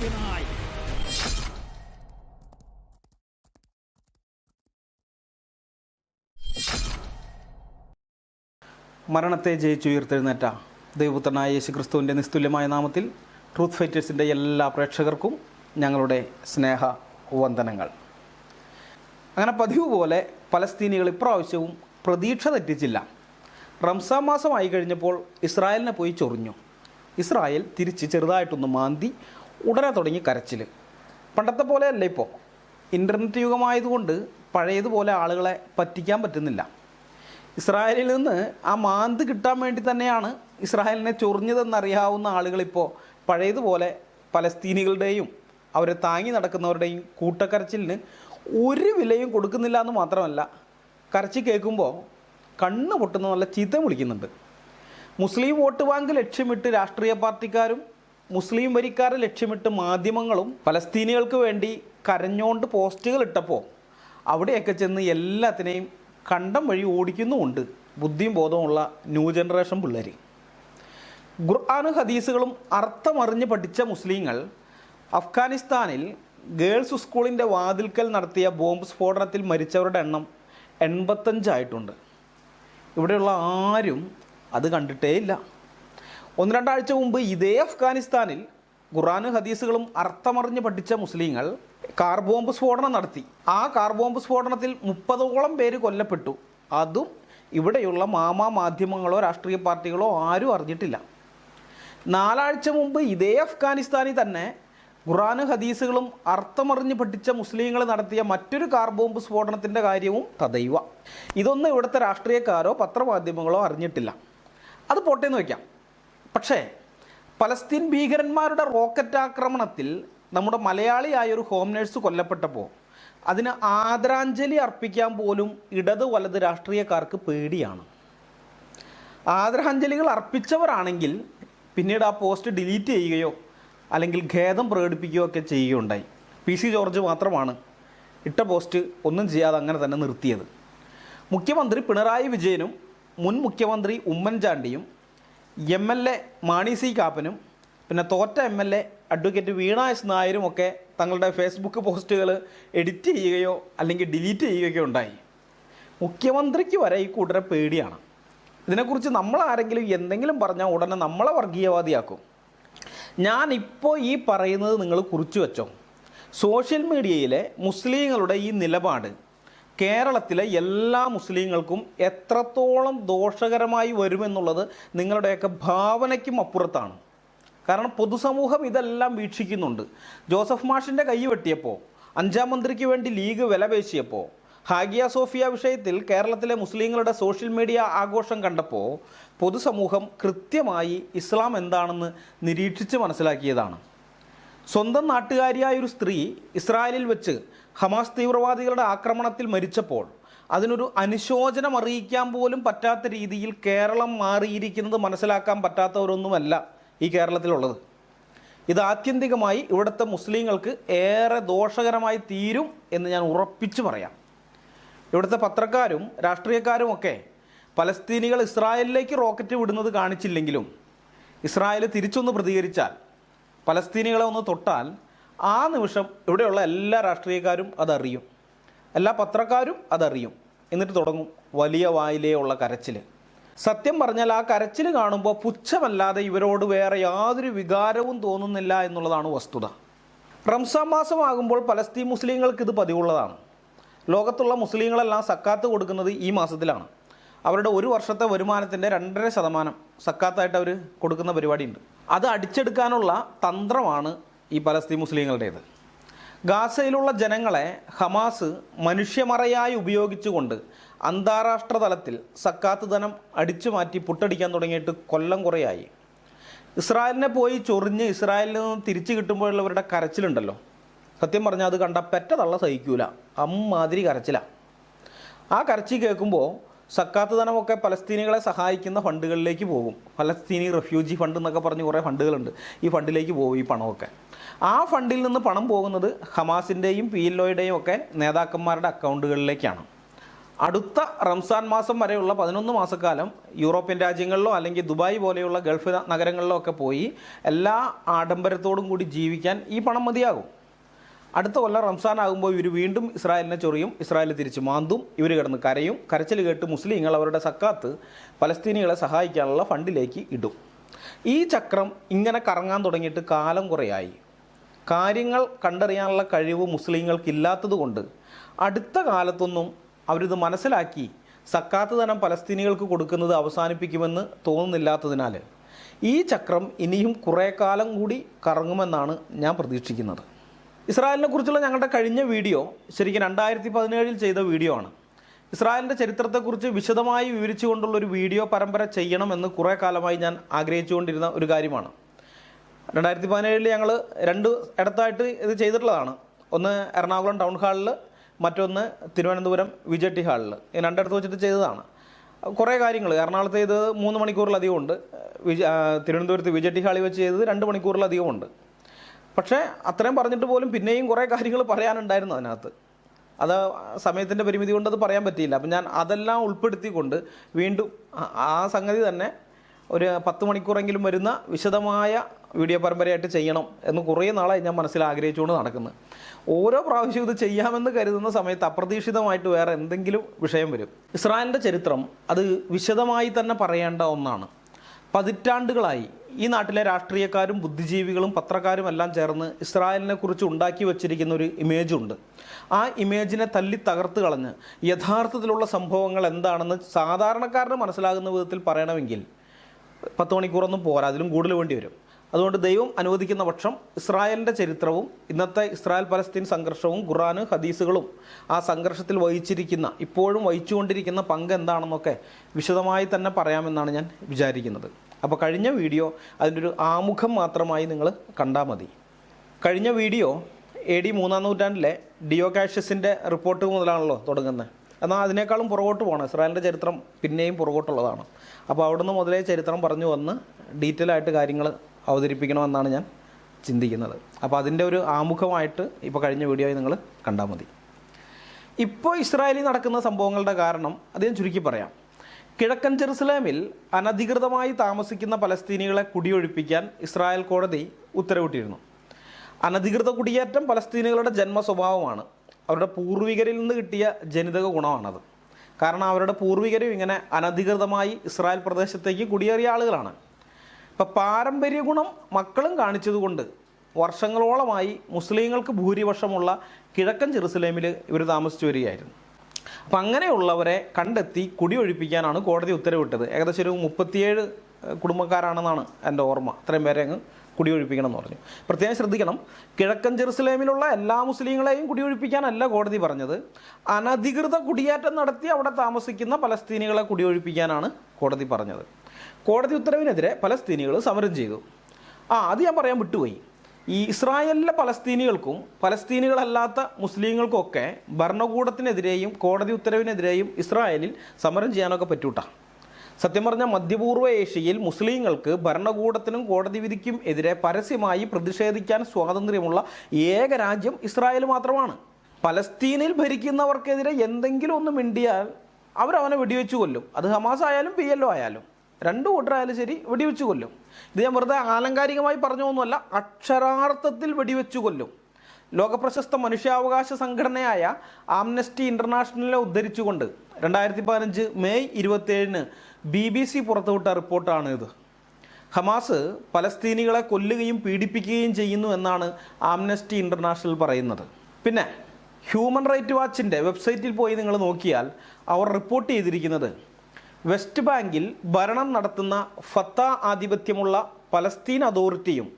മുഴുവനായി മരണത്തെ ജയിച്ചുയർത്തെഴുന്നേറ്റ ദൈവപുത്രനായ യേശു ക്രിസ്തുവിന്റെ നിസ്തുല്യമായ നാമത്തിൽ ട്രൂത്ത് ഫൈറ്റേഴ്സിന്റെ എല്ലാ പ്രേക്ഷകർക്കും ഞങ്ങളുടെ സ്നേഹ വന്ദനങ്ങൾ. അങ്ങനെ പതിവ് പോലെ പലസ്തീനികൾ ഇപ്രാവശ്യവും പ്രതീക്ഷ തെറ്റിച്ചില്ല. റംസാം മാസമായി കഴിഞ്ഞപ്പോൾ ഇസ്രായേലിനെ പോയി ചൊറിഞ്ഞു. ഇസ്രായേൽ തിരിച്ച് ചെറുതായിട്ടൊന്ന് മാന്തി ഉടനെ തുടങ്ങി കരച്ചിൽ പണ്ടത്തെ പോലെ പോലെയല്ല ഇപ്പോൾ ഇന്റർനെറ്റ് യുഗമായതുകൊണ്ട് പഴയതുപോലെ ആളുകളെ പറ്റിക്കാൻ പറ്റുന്നില്ല. ഇസ്രായേലിൽ നിന്ന് ആ മാന്ത് കിട്ടാൻ വേണ്ടി തന്നെയാണ് ഇസ്രായേലിനെ ചൊറിഞ്ഞതെന്നറിയാവുന്ന ആളുകളിപ്പോൾ പഴയതുപോലെ പലസ്തീനികളുടെയും അവരെ താങ്ങി നടക്കുന്നവരുടെയും കൂട്ടക്കരച്ചിലിന് ഒരു വിലയും കൊടുക്കുന്നില്ല എന്ന് മാത്രമല്ല കരച്ചി കേൾക്കുമ്പോൾ കണ്ണ് പൊട്ടുന്ന നല്ല ചീത്ത വിളിക്കുന്നുണ്ട്. മുസ്ലിം വോട്ട് ബാങ്ക് ലക്ഷ്യമിട്ട് രാഷ്ട്രീയ പാർട്ടിക്കാരും മുസ്ലിം വരിക്കാരെ ലക്ഷ്യമിട്ട് മാധ്യമങ്ങളും പലസ്തീനികൾക്ക് വേണ്ടി കരഞ്ഞോണ്ട് പോസ്റ്റുകൾ ഇട്ടപ്പോൾ അവിടെയൊക്കെ ചെന്ന് എല്ലാത്തിനെയും കണ്ടം വഴി ഓടിക്കുന്നുമുണ്ട്. ബുദ്ധിയും ബോധവുമുള്ള ന്യൂ ജനറേഷൻ പിള്ളേർ ഖുർആാനും ഹദീസുകളും അർത്ഥമറിഞ്ഞ് പഠിച്ച മുസ്ലിങ്ങൾ അഫ്ഗാനിസ്ഥാനിൽ ഗേൾസ് സ്കൂളിന്റെ വാതിൽക്കൽ നടത്തിയ ബോംബ് സ്ഫോടനത്തിൽ മരിച്ചവരുടെ എണ്ണം എൺപത്തഞ്ചായിട്ടുണ്ട്. ഇവിടെയുള്ള ആരും അത് കണ്ടിട്ടേ ഇല്ല ഒന്ന് രണ്ടാഴ്ച മുമ്പ് ഇതേ അഫ്ഗാനിസ്ഥാനിൽ ഖുറാന് ഹദീസുകളും അർത്ഥമറിഞ്ഞ് പഠിച്ച മുസ്ലിങ്ങൾ കാർ ബോംബ് സ്ഫോടനം നടത്തി. ആ കാർ ബോംബ് സ്ഫോടനത്തിൽ മുപ്പതോളം പേര് കൊല്ലപ്പെട്ടു. അതും ഇവിടെയുള്ള മാമാ മാധ്യമങ്ങളോ രാഷ്ട്രീയ പാർട്ടികളോ ആരും അറിഞ്ഞിട്ടില്ല. നാലാഴ്ച മുമ്പ് ഇതേ അഫ്ഗാനിസ്ഥാനിൽ തന്നെ ഖുറാന് ഹദീസുകളും അർത്ഥമറിഞ്ഞ് പഠിച്ച മുസ്ലിങ്ങൾ നടത്തിയ മറ്റൊരു കാർ ബോംബ് സ്ഫോടനത്തിന്റെ കാര്യവും തദൈവ. ഇതൊന്നും ഇവിടുത്തെ രാഷ്ട്രീയക്കാരോ പത്രമാധ്യമങ്ങളോ അറിഞ്ഞിട്ടില്ല. അത് പോട്ടേന്ന് വയ്ക്കാം. പക്ഷേ പലസ്തീൻ ഭീകരന്മാരുടെ റോക്കറ്റ് ആക്രമണത്തിൽ നമ്മുടെ മലയാളിയായൊരു ഹോം നേഴ്സ് കൊല്ലപ്പെട്ടപ്പോൾ അതിന് ആദരാഞ്ജലി അർപ്പിക്കാൻ പോലും ഇടത് വലത് രാഷ്ട്രീയക്കാർക്ക് പേടിയാണ്. ആദരാഞ്ജലികൾ അർപ്പിച്ചവരാണെങ്കിൽ പിന്നീട് ആ പോസ്റ്റ് ഡിലീറ്റ് ചെയ്യുകയോ അല്ലെങ്കിൽ ഖേദം പ്രകടിപ്പിക്കുകയോ ഒക്കെ ചെയ്യുകയുണ്ടായി. പി സി ജോർജ് മാത്രമാണ് ഇട്ട പോസ്റ്റ് ഒന്നും ചെയ്യാതെ അങ്ങനെ തന്നെ നിർത്തിയത്. മുഖ്യമന്ത്രി പിണറായി വിജയനും മുൻ മുഖ്യമന്ത്രി ഉമ്മൻചാണ്ടിയും M L A Mani C കാപ്പനും പിന്നെ തോറ്റ M L A advocate Veena S നായരും ഒക്കെ തങ്ങളുടെ ഫേസ്ബുക്ക് പോസ്റ്റുകൾ എഡിറ്റ് ചെയ്യുകയോ അല്ലെങ്കിൽ ഡിലീറ്റ് ചെയ്യുകയോ ഉണ്ടായി. മുഖ്യമന്ത്രിക്ക് വരെ ഈ കൂട്ടരെ പേടിയാണ്. ഇതിനെക്കുറിച്ച് നമ്മൾ ആരെങ്കിലും എന്തെങ്കിലും പറഞ്ഞാൽ ഉടനെ നമ്മളെ വർഗീയവാദിയാക്കും. ഞാനിപ്പോൾ ഈ പറയുന്നത് നിങ്ങൾ കുറിച്ചു വെച്ചോ. സോഷ്യൽ മീഡിയയിലെ മുസ്ലിങ്ങളുടെ ഈ നിലപാട് കേരളത്തിലെ എല്ലാ മുസ്ലിങ്ങൾക്കും എത്രത്തോളം ദോഷകരമായി വരുമെന്നുള്ളത് നിങ്ങളുടെയൊക്കെ ഭാവനയ്ക്കും അപ്പുറത്താണ്. കാരണം പൊതുസമൂഹം ഇതെല്ലാം വീക്ഷിക്കുന്നുണ്ട്. ജോസഫ് മാഷിന്റെ കൈ വെട്ടിയപ്പോൾ അഞ്ചാം മന്ത്രിക്ക് വേണ്ടി ലീഗ് വിലപേശിയപ്പോൾ ഹാഗിയ സോഫിയ വിഷയത്തിൽ കേരളത്തിലെ മുസ്ലിങ്ങളുടെ സോഷ്യൽ മീഡിയ ആഘോഷം കണ്ടപ്പോൾ പൊതുസമൂഹം കൃത്യമായി ഇസ്ലാം എന്താണെന്ന് നിരീക്ഷിച്ച് മനസ്സിലാക്കിയതാണ്. സ്വന്തം നാട്ടുകാരിയായ ഒരു സ്ത്രീ ഇസ്രായേലിൽ വെച്ച് ഹമാസ് തീവ്രവാദികളുടെ ആക്രമണത്തിൽ മരിച്ചപ്പോൾ അതിനൊരു അനുശോചനം അറിയിക്കാൻ പോലും പറ്റാത്ത രീതിയിൽ കേരളം മാറിയിരിക്കുന്നത് മനസ്സിലാക്കാൻ പറ്റാത്തവരൊന്നുമല്ല ഈ കേരളത്തിലുള്ളത്. ഇത് ആത്യന്തികമായി ഇവിടുത്തെ മുസ്ലിങ്ങൾക്ക് ഏറെ ദോഷകരമായി തീരും എന്ന് ഞാൻ ഉറപ്പിച്ചു പറയാം. ഇവിടുത്തെ പത്രക്കാരും രാഷ്ട്രീയക്കാരും ഒക്കെ പലസ്തീനികൾ ഇസ്രായേലിലേക്ക് റോക്കറ്റ് വിടുന്നത് കാണിച്ചില്ലെങ്കിലും ഇസ്രായേൽ തിരിച്ചൊന്ന് പ്രതികരിച്ചാൽ പലസ്തീനികളെ ഒന്ന് തൊട്ടാൽ ആ നിമിഷം ഇവിടെയുള്ള എല്ലാ രാഷ്ട്രീയക്കാരും അതറിയും. എല്ലാ പത്രക്കാരും അതറിയും. എന്നിട്ട് തുടങ്ങും വലിയ വായിലേ ഉള്ള കരച്ചിൽ സത്യം പറഞ്ഞാൽ ആ കരച്ചിൽ കാണുമ്പോൾ പുച്ഛമല്ലാതെ ഇവരോട് വേറെ യാതൊരു വികാരവും തോന്നുന്നില്ല എന്നുള്ളതാണ് വസ്തുത. റംസാൻ മാസമാകുമ്പോൾ പലസ്തീൻ മുസ്ലിങ്ങൾക്ക് ഇത് പതിവുള്ളതാണ്. ലോകത്തുള്ള മുസ്ലിങ്ങളെല്ലാം സക്കാത്ത് കൊടുക്കുന്നത് ഈ മാസത്തിലാണ്. അവരുടെ ഒരു വർഷത്തെ വരുമാനത്തിന്റെ രണ്ടര ശതമാനം സക്കാത്തായിട്ട് അവർ കൊടുക്കുന്ന പരിപാടിയുണ്ട്. അത് അടിച്ചെടുക്കാനുള്ള തന്ത്രമാണ് ഈ പലസ്തീൻ മുസ്ലിങ്ങളുടേത്. ഗാസയിലുള്ള ജനങ്ങളെ ഹമാസ് മനുഷ്യമറയായി ഉപയോഗിച്ചുകൊണ്ട് അന്താരാഷ്ട്ര തലത്തിൽ സക്കാത്ത് ധനം അടിച്ചു മാറ്റി പുട്ടടിക്കാൻ തുടങ്ങിയിട്ട് കൊല്ലം കുറയായി. ഇസ്രായേലിനെ പോയി ചൊറിഞ്ഞ് ഇസ്രായേലിൽ നിന്ന് തിരിച്ചു കിട്ടുമ്പോഴുള്ളവരുടെ കരച്ചിലുണ്ടല്ലോ. സത്യം പറഞ്ഞാൽ അത് കണ്ട പെറ്റതള്ള സഹിക്കൂല. അമ്മാതിരി കരച്ചിലാണ് ആ കരച്ചിൽ കേൾക്കുമ്പോൾ സക്കാത്ത് ധനമൊക്കെ പലസ്തീനികളെ സഹായിക്കുന്ന ഫണ്ടുകളിലേക്ക് പോകും. പലസ്തീനി റെഫ്യൂജി ഫണ്ട് എന്നൊക്കെ പറഞ്ഞ് കുറേ ഫണ്ടുകളുണ്ട്. ഈ ഫണ്ടിലേക്ക് പോകും ഈ പണമൊക്കെ. ആ ഫണ്ടിൽ നിന്ന് പണം പോകുന്നത് ഹമാസിന്റെയും പി എൽ ഒയുടെയും ഒക്കെ നേതാക്കന്മാരുടെ അക്കൗണ്ടുകളിലേക്കാണ്. അടുത്ത റംസാൻ മാസം വരെയുള്ള പതിനൊന്ന് മാസക്കാലം യൂറോപ്യൻ രാജ്യങ്ങളിലോ അല്ലെങ്കിൽ ദുബായ് പോലെയുള്ള ഗൾഫ് നഗരങ്ങളിലോ ഒക്കെ പോയി എല്ലാ ആഡംബരത്തോടും കൂടി ജീവിക്കാൻ ഈ പണം മതിയാകും. അടുത്ത കൊല്ലം റംസാൻ ആകുമ്പോൾ ഇവർ വീണ്ടും ഇസ്രായേലിനെ ചൊറിയും ഇസ്രായേൽ തിരിച്ച് മാന്തും ഇവർ കിടന്ന് കരയും. കരച്ചിൽ കേട്ട് മുസ്ലിങ്ങൾ അവരുടെ സക്കാത്ത് പലസ്തീനികളെ സഹായിക്കാനുള്ള ഫണ്ടിലേക്ക് ഇടും. ഈ ചക്രം ഇങ്ങനെ കറങ്ങാൻ തുടങ്ങിയിട്ട് കാലം കുറയായി. കാര്യങ്ങൾ കണ്ടറിയാനുള്ള കഴിവ് മുസ്ലിങ്ങൾക്കില്ലാത്തതുകൊണ്ട് അടുത്ത കാലത്തൊന്നും അവരിത് മനസ്സിലാക്കി സക്കാത്ത് ധനം പലസ്തീനികൾക്ക് കൊടുക്കുന്നത് അവസാനിപ്പിക്കുമെന്ന് തോന്നുന്നില്ലാത്തതിനാൽ ഈ ചക്രം ഇനിയും കുറേ കാലം കൂടി കറങ്ങുമെന്നാണ് ഞാൻ പ്രതീക്ഷിക്കുന്നത്. ഇസ്രായേലിനെ കുറിച്ചുള്ള ഞങ്ങളുടെ കഴിഞ്ഞ വീഡിയോ ശരിക്കും രണ്ടായിരത്തി പതിനേഴിൽ ചെയ്ത വീഡിയോ ആണ്. ഇസ്രായേലിന്റെ ചരിത്രത്തെക്കുറിച്ച് വിശദമായി വിവരിച്ചുകൊണ്ടുള്ള ഒരു വീഡിയോ പരമ്പര ചെയ്യണമെന്ന് കുറേ കാലമായി ഞാൻ ആഗ്രഹിച്ചുകൊണ്ടിരുന്ന ഒരു കാര്യമാണ്. രണ്ടായിരത്തി പതിനേഴിൽ ഞങ്ങൾ രണ്ട് ഇടത്തായിട്ട് ഇത് ചെയ്തിട്ടുള്ളതാണ്. ഒന്ന് എറണാകുളം ടൗൺ ഹാളിൽ മറ്റൊന്ന് തിരുവനന്തപുരം വിജയ് ടി ഹാളിൽ രണ്ടിടത്ത് വെച്ചിട്ട് ചെയ്തതാണ്. കുറേ കാര്യങ്ങൾ എറണാകുളത്തെ ഇത് മൂന്ന് മണിക്കൂറിലധികം ഉണ്ട് വിജ തിരുവനന്തപുരത്ത് വിജയ് ടി ഹാളിൽ വെച്ച് ചെയ്തത് രണ്ട് മണിക്കൂറിലധികം ഉണ്ട് പക്ഷേ അത്രയും പറഞ്ഞിട്ട് പോലും പിന്നെയും കുറേ കാര്യങ്ങൾ പറയാനുണ്ടായിരുന്നു അതിനകത്ത്. അത് സമയത്തിന്റെ പരിമിതി കൊണ്ട് അത് പറയാൻ പറ്റിയില്ല. അപ്പം ഞാൻ അതെല്ലാം ഉൾപ്പെടുത്തിക്കൊണ്ട് വീണ്ടും ആ- സംഗതി തന്നെ ഒരു പത്ത് മണിക്കൂറെങ്കിലും വരുന്ന വിശദമായ വീഡിയോ പരമ്പരയായിട്ട് ചെയ്യണം എന്ന് കുറേ നാളായി ഞാൻ മനസ്സിൽ ആഗ്രഹിച്ചുകൊണ്ട് നടക്കുന്നത് ഓരോ പ്രാവശ്യവും ഇത് ചെയ്യാമെന്ന് കരുതുന്ന സമയത്ത് അപ്രതീക്ഷിതമായിട്ട് വേറെ എന്തെങ്കിലും വിഷയം വരും. ഇസ്രായേലിന്റെ ചരിത്രം അത് വിശദമായി തന്നെ പറയേണ്ട ഒന്നാണ്. പതിറ്റാണ്ടുകളായി ഈ നാട്ടിലെ രാഷ്ട്രീയക്കാരും ബുദ്ധിജീവികളും പത്രക്കാരും എല്ലാം ചേർന്ന് ഇസ്രായേലിനെ കുറിച്ച് ഉണ്ടാക്കി വച്ചിരിക്കുന്ന ഒരു ഇമേജുണ്ട് ആ ഇമേജിനെ തല്ലി തകർത്ത് കളഞ്ഞ് യഥാർത്ഥത്തിലുള്ള സംഭവങ്ങൾ എന്താണെന്ന് സാധാരണക്കാരന് മനസ്സിലാകുന്ന വിധത്തിൽ പറയണമെങ്കിൽ പത്ത് മണിക്കൂറൊന്നും പോരാ അതിലും കൂടുതൽ വേണ്ടി വരും. അതുകൊണ്ട് ദൈവം അനുവദിക്കുന്ന പക്ഷം ഇസ്രായേലിന്റെ ചരിത്രവും ഇന്നത്തെ ഇസ്രായേൽ പലസ്തീൻ സംഘർഷവും ഖുറാന് ഹദീസുകളും ആ സംഘർഷത്തിൽ വഹിച്ചിരിക്കുന്ന ഇപ്പോഴും വഹിച്ചുകൊണ്ടിരിക്കുന്ന പങ്ക് എന്താണെന്നൊക്കെ വിശദമായി തന്നെ പറയാമെന്നാണ് ഞാൻ വിചാരിക്കുന്നത്. അപ്പോൾ കഴിഞ്ഞ വീഡിയോ അതിന്റെ ഒരു ആമുഖം മാത്രമായി നിങ്ങൾ കണ്ടാൽ മതി. കഴിഞ്ഞ വീഡിയോ എ ഡി മൂന്നാം നൂറ്റാണ്ടിലെ ഡിയോ കാഷ്യസിന്റെ റിപ്പോർട്ട് മുതലാണല്ലോ തുടങ്ങുന്നത്. എന്നാൽ അതിനേക്കാളും പുറകോട്ട് പോകണം. ഇസ്രായേലിന്റെ ചരിത്രം പിന്നെയും പുറകോട്ടുള്ളതാണ്. അപ്പോൾ അവിടുന്ന് മുതലേ ചരിത്രം പറഞ്ഞു വന്ന് ഡീറ്റെയിൽ ആയിട്ട് കാര്യങ്ങൾ അവതരിപ്പിക്കണമെന്നാണ് ഞാൻ ചിന്തിക്കുന്നത്. അപ്പോൾ അതിന്റെ ഒരു ആമുഖമായിട്ട് ഇപ്പോൾ കഴിഞ്ഞ വീഡിയോയിൽ നിങ്ങൾ കണ്ടാൽ മതി. ഇപ്പോൾ ഇസ്രായേലിൽ നടക്കുന്ന സംഭവങ്ങളുടെ കാരണം ഞാൻ ചുരുക്കി പറയാം. കിഴക്കൻ ജെറുസലേമിൽ അനധികൃതമായി താമസിക്കുന്ന പലസ്തീനികളെ കുടിയൊഴിപ്പിക്കാൻ ഇസ്രായേൽ കോടതി ഉത്തരവിട്ടിരുന്നു. അനധികൃത കുടിയേറ്റം പലസ്തീനികളുടെ ജന്മ സ്വഭാവമാണ് അവരുടെ പൂർവികരിൽ നിന്ന് കിട്ടിയ ജനിതക ഗുണമാണത്. കാരണം അവരുടെ പൂർവികരും ഇങ്ങനെ അനധികൃതമായി ഇസ്രായേൽ പ്രദേശത്തേക്ക് കുടിയേറിയ ആളുകളാണ്. ഇപ്പം പാരമ്പര്യ ഗുണം മക്കളും കാണിച്ചതുകൊണ്ട് വർഷങ്ങളോളമായി മുസ്ലിങ്ങൾക്ക് ഭൂരിപക്ഷമുള്ള കിഴക്കൻ ജെറുസലേമിൽ ഇവർ താമസിച്ചു വരികയായിരുന്നു. അപ്പം അങ്ങനെയുള്ളവരെ കണ്ടെത്തി കുടിയൊഴിപ്പിക്കാനാണ് കോടതി ഉത്തരവിട്ടത്. ഏകദേശം ഒരു മുപ്പത്തിയേഴ് കുടുംബക്കാരാണെന്നാണ് എന്റെ ഓർമ്മ. അത്രയും പേരെ അങ്ങ് കുടിയൊഴിപ്പിക്കണം എന്ന് പറഞ്ഞു. പ്രത്യേകം ശ്രദ്ധിക്കണം. കിഴക്കൻ ജെറുസലേമിലുള്ള എല്ലാ മുസ്ലിങ്ങളെയും കുടിയൊഴിപ്പിക്കാനല്ല കോടതി പറഞ്ഞത്. അനധികൃത കുടിയേറ്റം നടത്തി അവിടെ താമസിക്കുന്ന പലസ്തീനികളെ കുടിയൊഴിപ്പിക്കാനാണ് കോടതി പറഞ്ഞത്. കോടതി ഉത്തരവിനെതിരെ പലസ്തീനികൾ സമരം ചെയ്തു. ആ അത് ഞാൻ പറയാൻ വിട്ടുപോയി. ഈ ഇസ്രായേലിലെ പലസ്തീനികൾക്കും പലസ്തീനികളല്ലാത്ത മുസ്ലിങ്ങൾക്കൊക്കെ ഭരണകൂടത്തിനെതിരെയും കോടതി ഉത്തരവിനെതിരെയും ഇസ്രായേലിൽ സമരം ചെയ്യാനൊക്കെ പറ്റൂട്ടാ. സത്യം പറഞ്ഞാൽ മധ്യപൂർവ ഏഷ്യയിൽ മുസ്ലിങ്ങൾക്ക് ഭരണകൂടത്തിനും കോടതി വിധിക്കും എതിരെ പരസ്യമായി പ്രതിഷേധിക്കാൻ സ്വാതന്ത്ര്യമുള്ള ഏക രാജ്യം ഇസ്രായേൽ മാത്രമാണ്. പലസ്തീനിൽ ഭരിക്കുന്നവർക്കെതിരെ എന്തെങ്കിലും ഒന്ന് മിണ്ടിയാൽ അവരവനെ വെടിവെച്ചു കൊല്ലും. അത് ഹമാസ് ആയാലും പി എൽ ആയാലും. രണ്ടു കൂട്ടരായാലും ശരി വെടിവെച്ച് കൊല്ലും. ഇത് ഞാൻ വെറുതെ ആലങ്കാരികമായി പറഞ്ഞൊന്നുമല്ല അക്ഷരാർത്ഥത്തിൽ വെടിവെച്ച് കൊല്ലും. ലോകപ്രശസ്ത മനുഷ്യാവകാശ സംഘടനയായ ആംനസ്റ്റി ഇന്റർനാഷണലിനെ ഉദ്ധരിച്ചുകൊണ്ട് രണ്ടായിരത്തി പതിനഞ്ച് മെയ് ഇരുപത്തിയേഴിന് ബി ബി സി പുറത്തുവിട്ട റിപ്പോർട്ടാണ് ഇത് ഹമാസ് പലസ്തീനികളെ കൊല്ലുകയും പീഡിപ്പിക്കുകയും ചെയ്യുന്നു എന്നാണ് ആംനസ്റ്റി ഇന്റർനാഷണൽ പറയുന്നത്. പിന്നെ ഹ്യൂമൻ റൈറ്റ് വാച്ചിന്റെ വെബ്സൈറ്റിൽ പോയി നിങ്ങൾ നോക്കിയാൽ അവർ റിപ്പോർട്ട് ചെയ്തിരിക്കുന്നത് വെസ്റ്റ് ബാങ്കിൽ ഭരണം നടത്തുന്ന ഫത്ത ആധിപത്യമുള്ള പലസ്തീൻ അതോറിറ്റിയും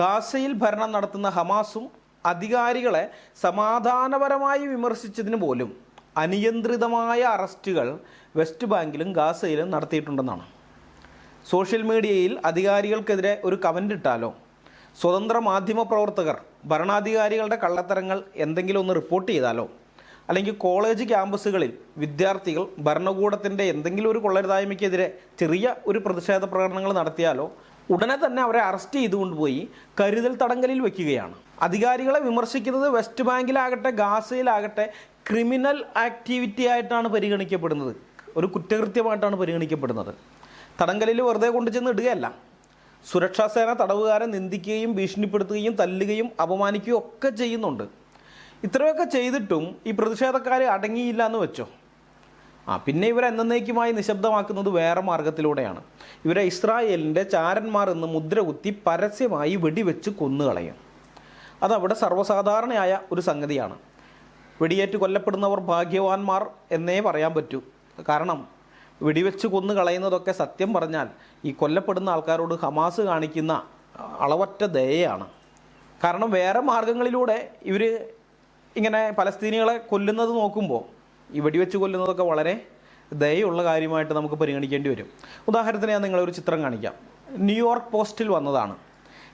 ഗാസയിൽ ഭരണം നടത്തുന്ന ഹമാസും അധികാരികളെ സമാധാനപരമായി വിമർശിച്ചതിന് പോലും അനിയന്ത്രിതമായ അറസ്റ്റുകൾ വെസ്റ്റ് ബാങ്കിലും ഗാസയിലും നടത്തിയിട്ടുണ്ടെന്നാണ്. സോഷ്യൽ മീഡിയയിൽ അധികാരികൾക്കെതിരെ ഒരു കമന്റ് ഇട്ടാലോ? സ്വതന്ത്ര മാധ്യമ പ്രവർത്തകർ ഭരണാധികാരികളുടെ കള്ളത്തരങ്ങൾ എന്തെങ്കിലും ഒന്ന് റിപ്പോർട്ട് ചെയ്താലോ? അല്ലെങ്കിൽ കോളേജ് ക്യാമ്പസുകളിൽ വിദ്യാർത്ഥികൾ ഭരണകൂടത്തിന്റെ എന്തെങ്കിലും ഒരു കൊള്ളരുതായ്മയ്ക്കെതിരെ ചെറിയ ഒരു പ്രതിഷേധ പ്രകടനങ്ങൾ നടത്തിയാലോ ഉടനെ തന്നെ അവരെ അറസ്റ്റ് ചെയ്തുകൊണ്ടുപോയി കരുതൽ തടങ്കലിൽ വയ്ക്കുകയാണ് അധികാരികളെ വിമർശിക്കുന്നത് വെസ്റ്റ് ബാങ്കിലാകട്ടെ ഗാസയിലാകട്ടെ ക്രിമിനൽ ആക്ടിവിറ്റി ആയിട്ടാണ് പരിഗണിക്കപ്പെടുന്നത്. ഒരു കുറ്റകൃത്യമായിട്ടാണ് പരിഗണിക്കപ്പെടുന്നത്. തടങ്കലിൽ വെറുതെ കൊണ്ടു ചെന്ന് ഇടുകയല്ല. സുരക്ഷാസേന തടവുകാരെ നിന്ദിക്കുകയും ഭീഷണിപ്പെടുത്തുകയും തല്ലുകയും അപമാനിക്കുകയും ഒക്കെ ചെയ്യുന്നുണ്ട്. ഇത്രയൊക്കെ ചെയ്തിട്ടും ഈ പ്രതിഷേധക്കാർ അടങ്ങിയില്ല എന്ന് വെച്ചോ? ആ പിന്നെ ഇവരെ എന്നേക്കുമായി നിശബ്ദമാക്കുന്നത് വേറെ മാർഗത്തിലൂടെയാണ്. ഇവരെ ഇസ്രായേലിന്റെ ചാരന്മാർ എന്ന് മുദ്ര കുത്തി പരസ്യമായി വെടിവെച്ച് കൊന്നുകളയും. അതവിടെ സർവസാധാരണയായ ഒരു സംഗതിയാണ്. വെടിയേറ്റ് കൊല്ലപ്പെടുന്നവർ ഭാഗ്യവാന്മാർ എന്നേ പറയാൻ പറ്റൂ. കാരണം വെടിവെച്ച് കൊന്നു കളയുന്നതൊക്കെ സത്യം പറഞ്ഞാൽ ഈ കൊല്ലപ്പെടുന്ന ആൾക്കാരോട് ഹമാസ് കാണിക്കുന്ന അളവറ്റ ദയയാണ്. കാരണം വേറെ മാർഗങ്ങളിലൂടെ ഇവർ ഇങ്ങനെ പലസ്തീനികളെ കൊല്ലുന്നത് നോക്കുമ്പോൾ ഈ വെടിവെച്ച് കൊല്ലുന്നതൊക്കെ വളരെ ദയുള്ള കാര്യമായിട്ട് നമുക്ക് പരിഗണിക്കേണ്ടി വരും. ഉദാഹരണത്തിന് ഞാൻ നിങ്ങളെ ഒരു ചിത്രം കാണിക്കാം. ന്യൂയോർക്ക് പോസ്റ്റിൽ വന്നതാണ്.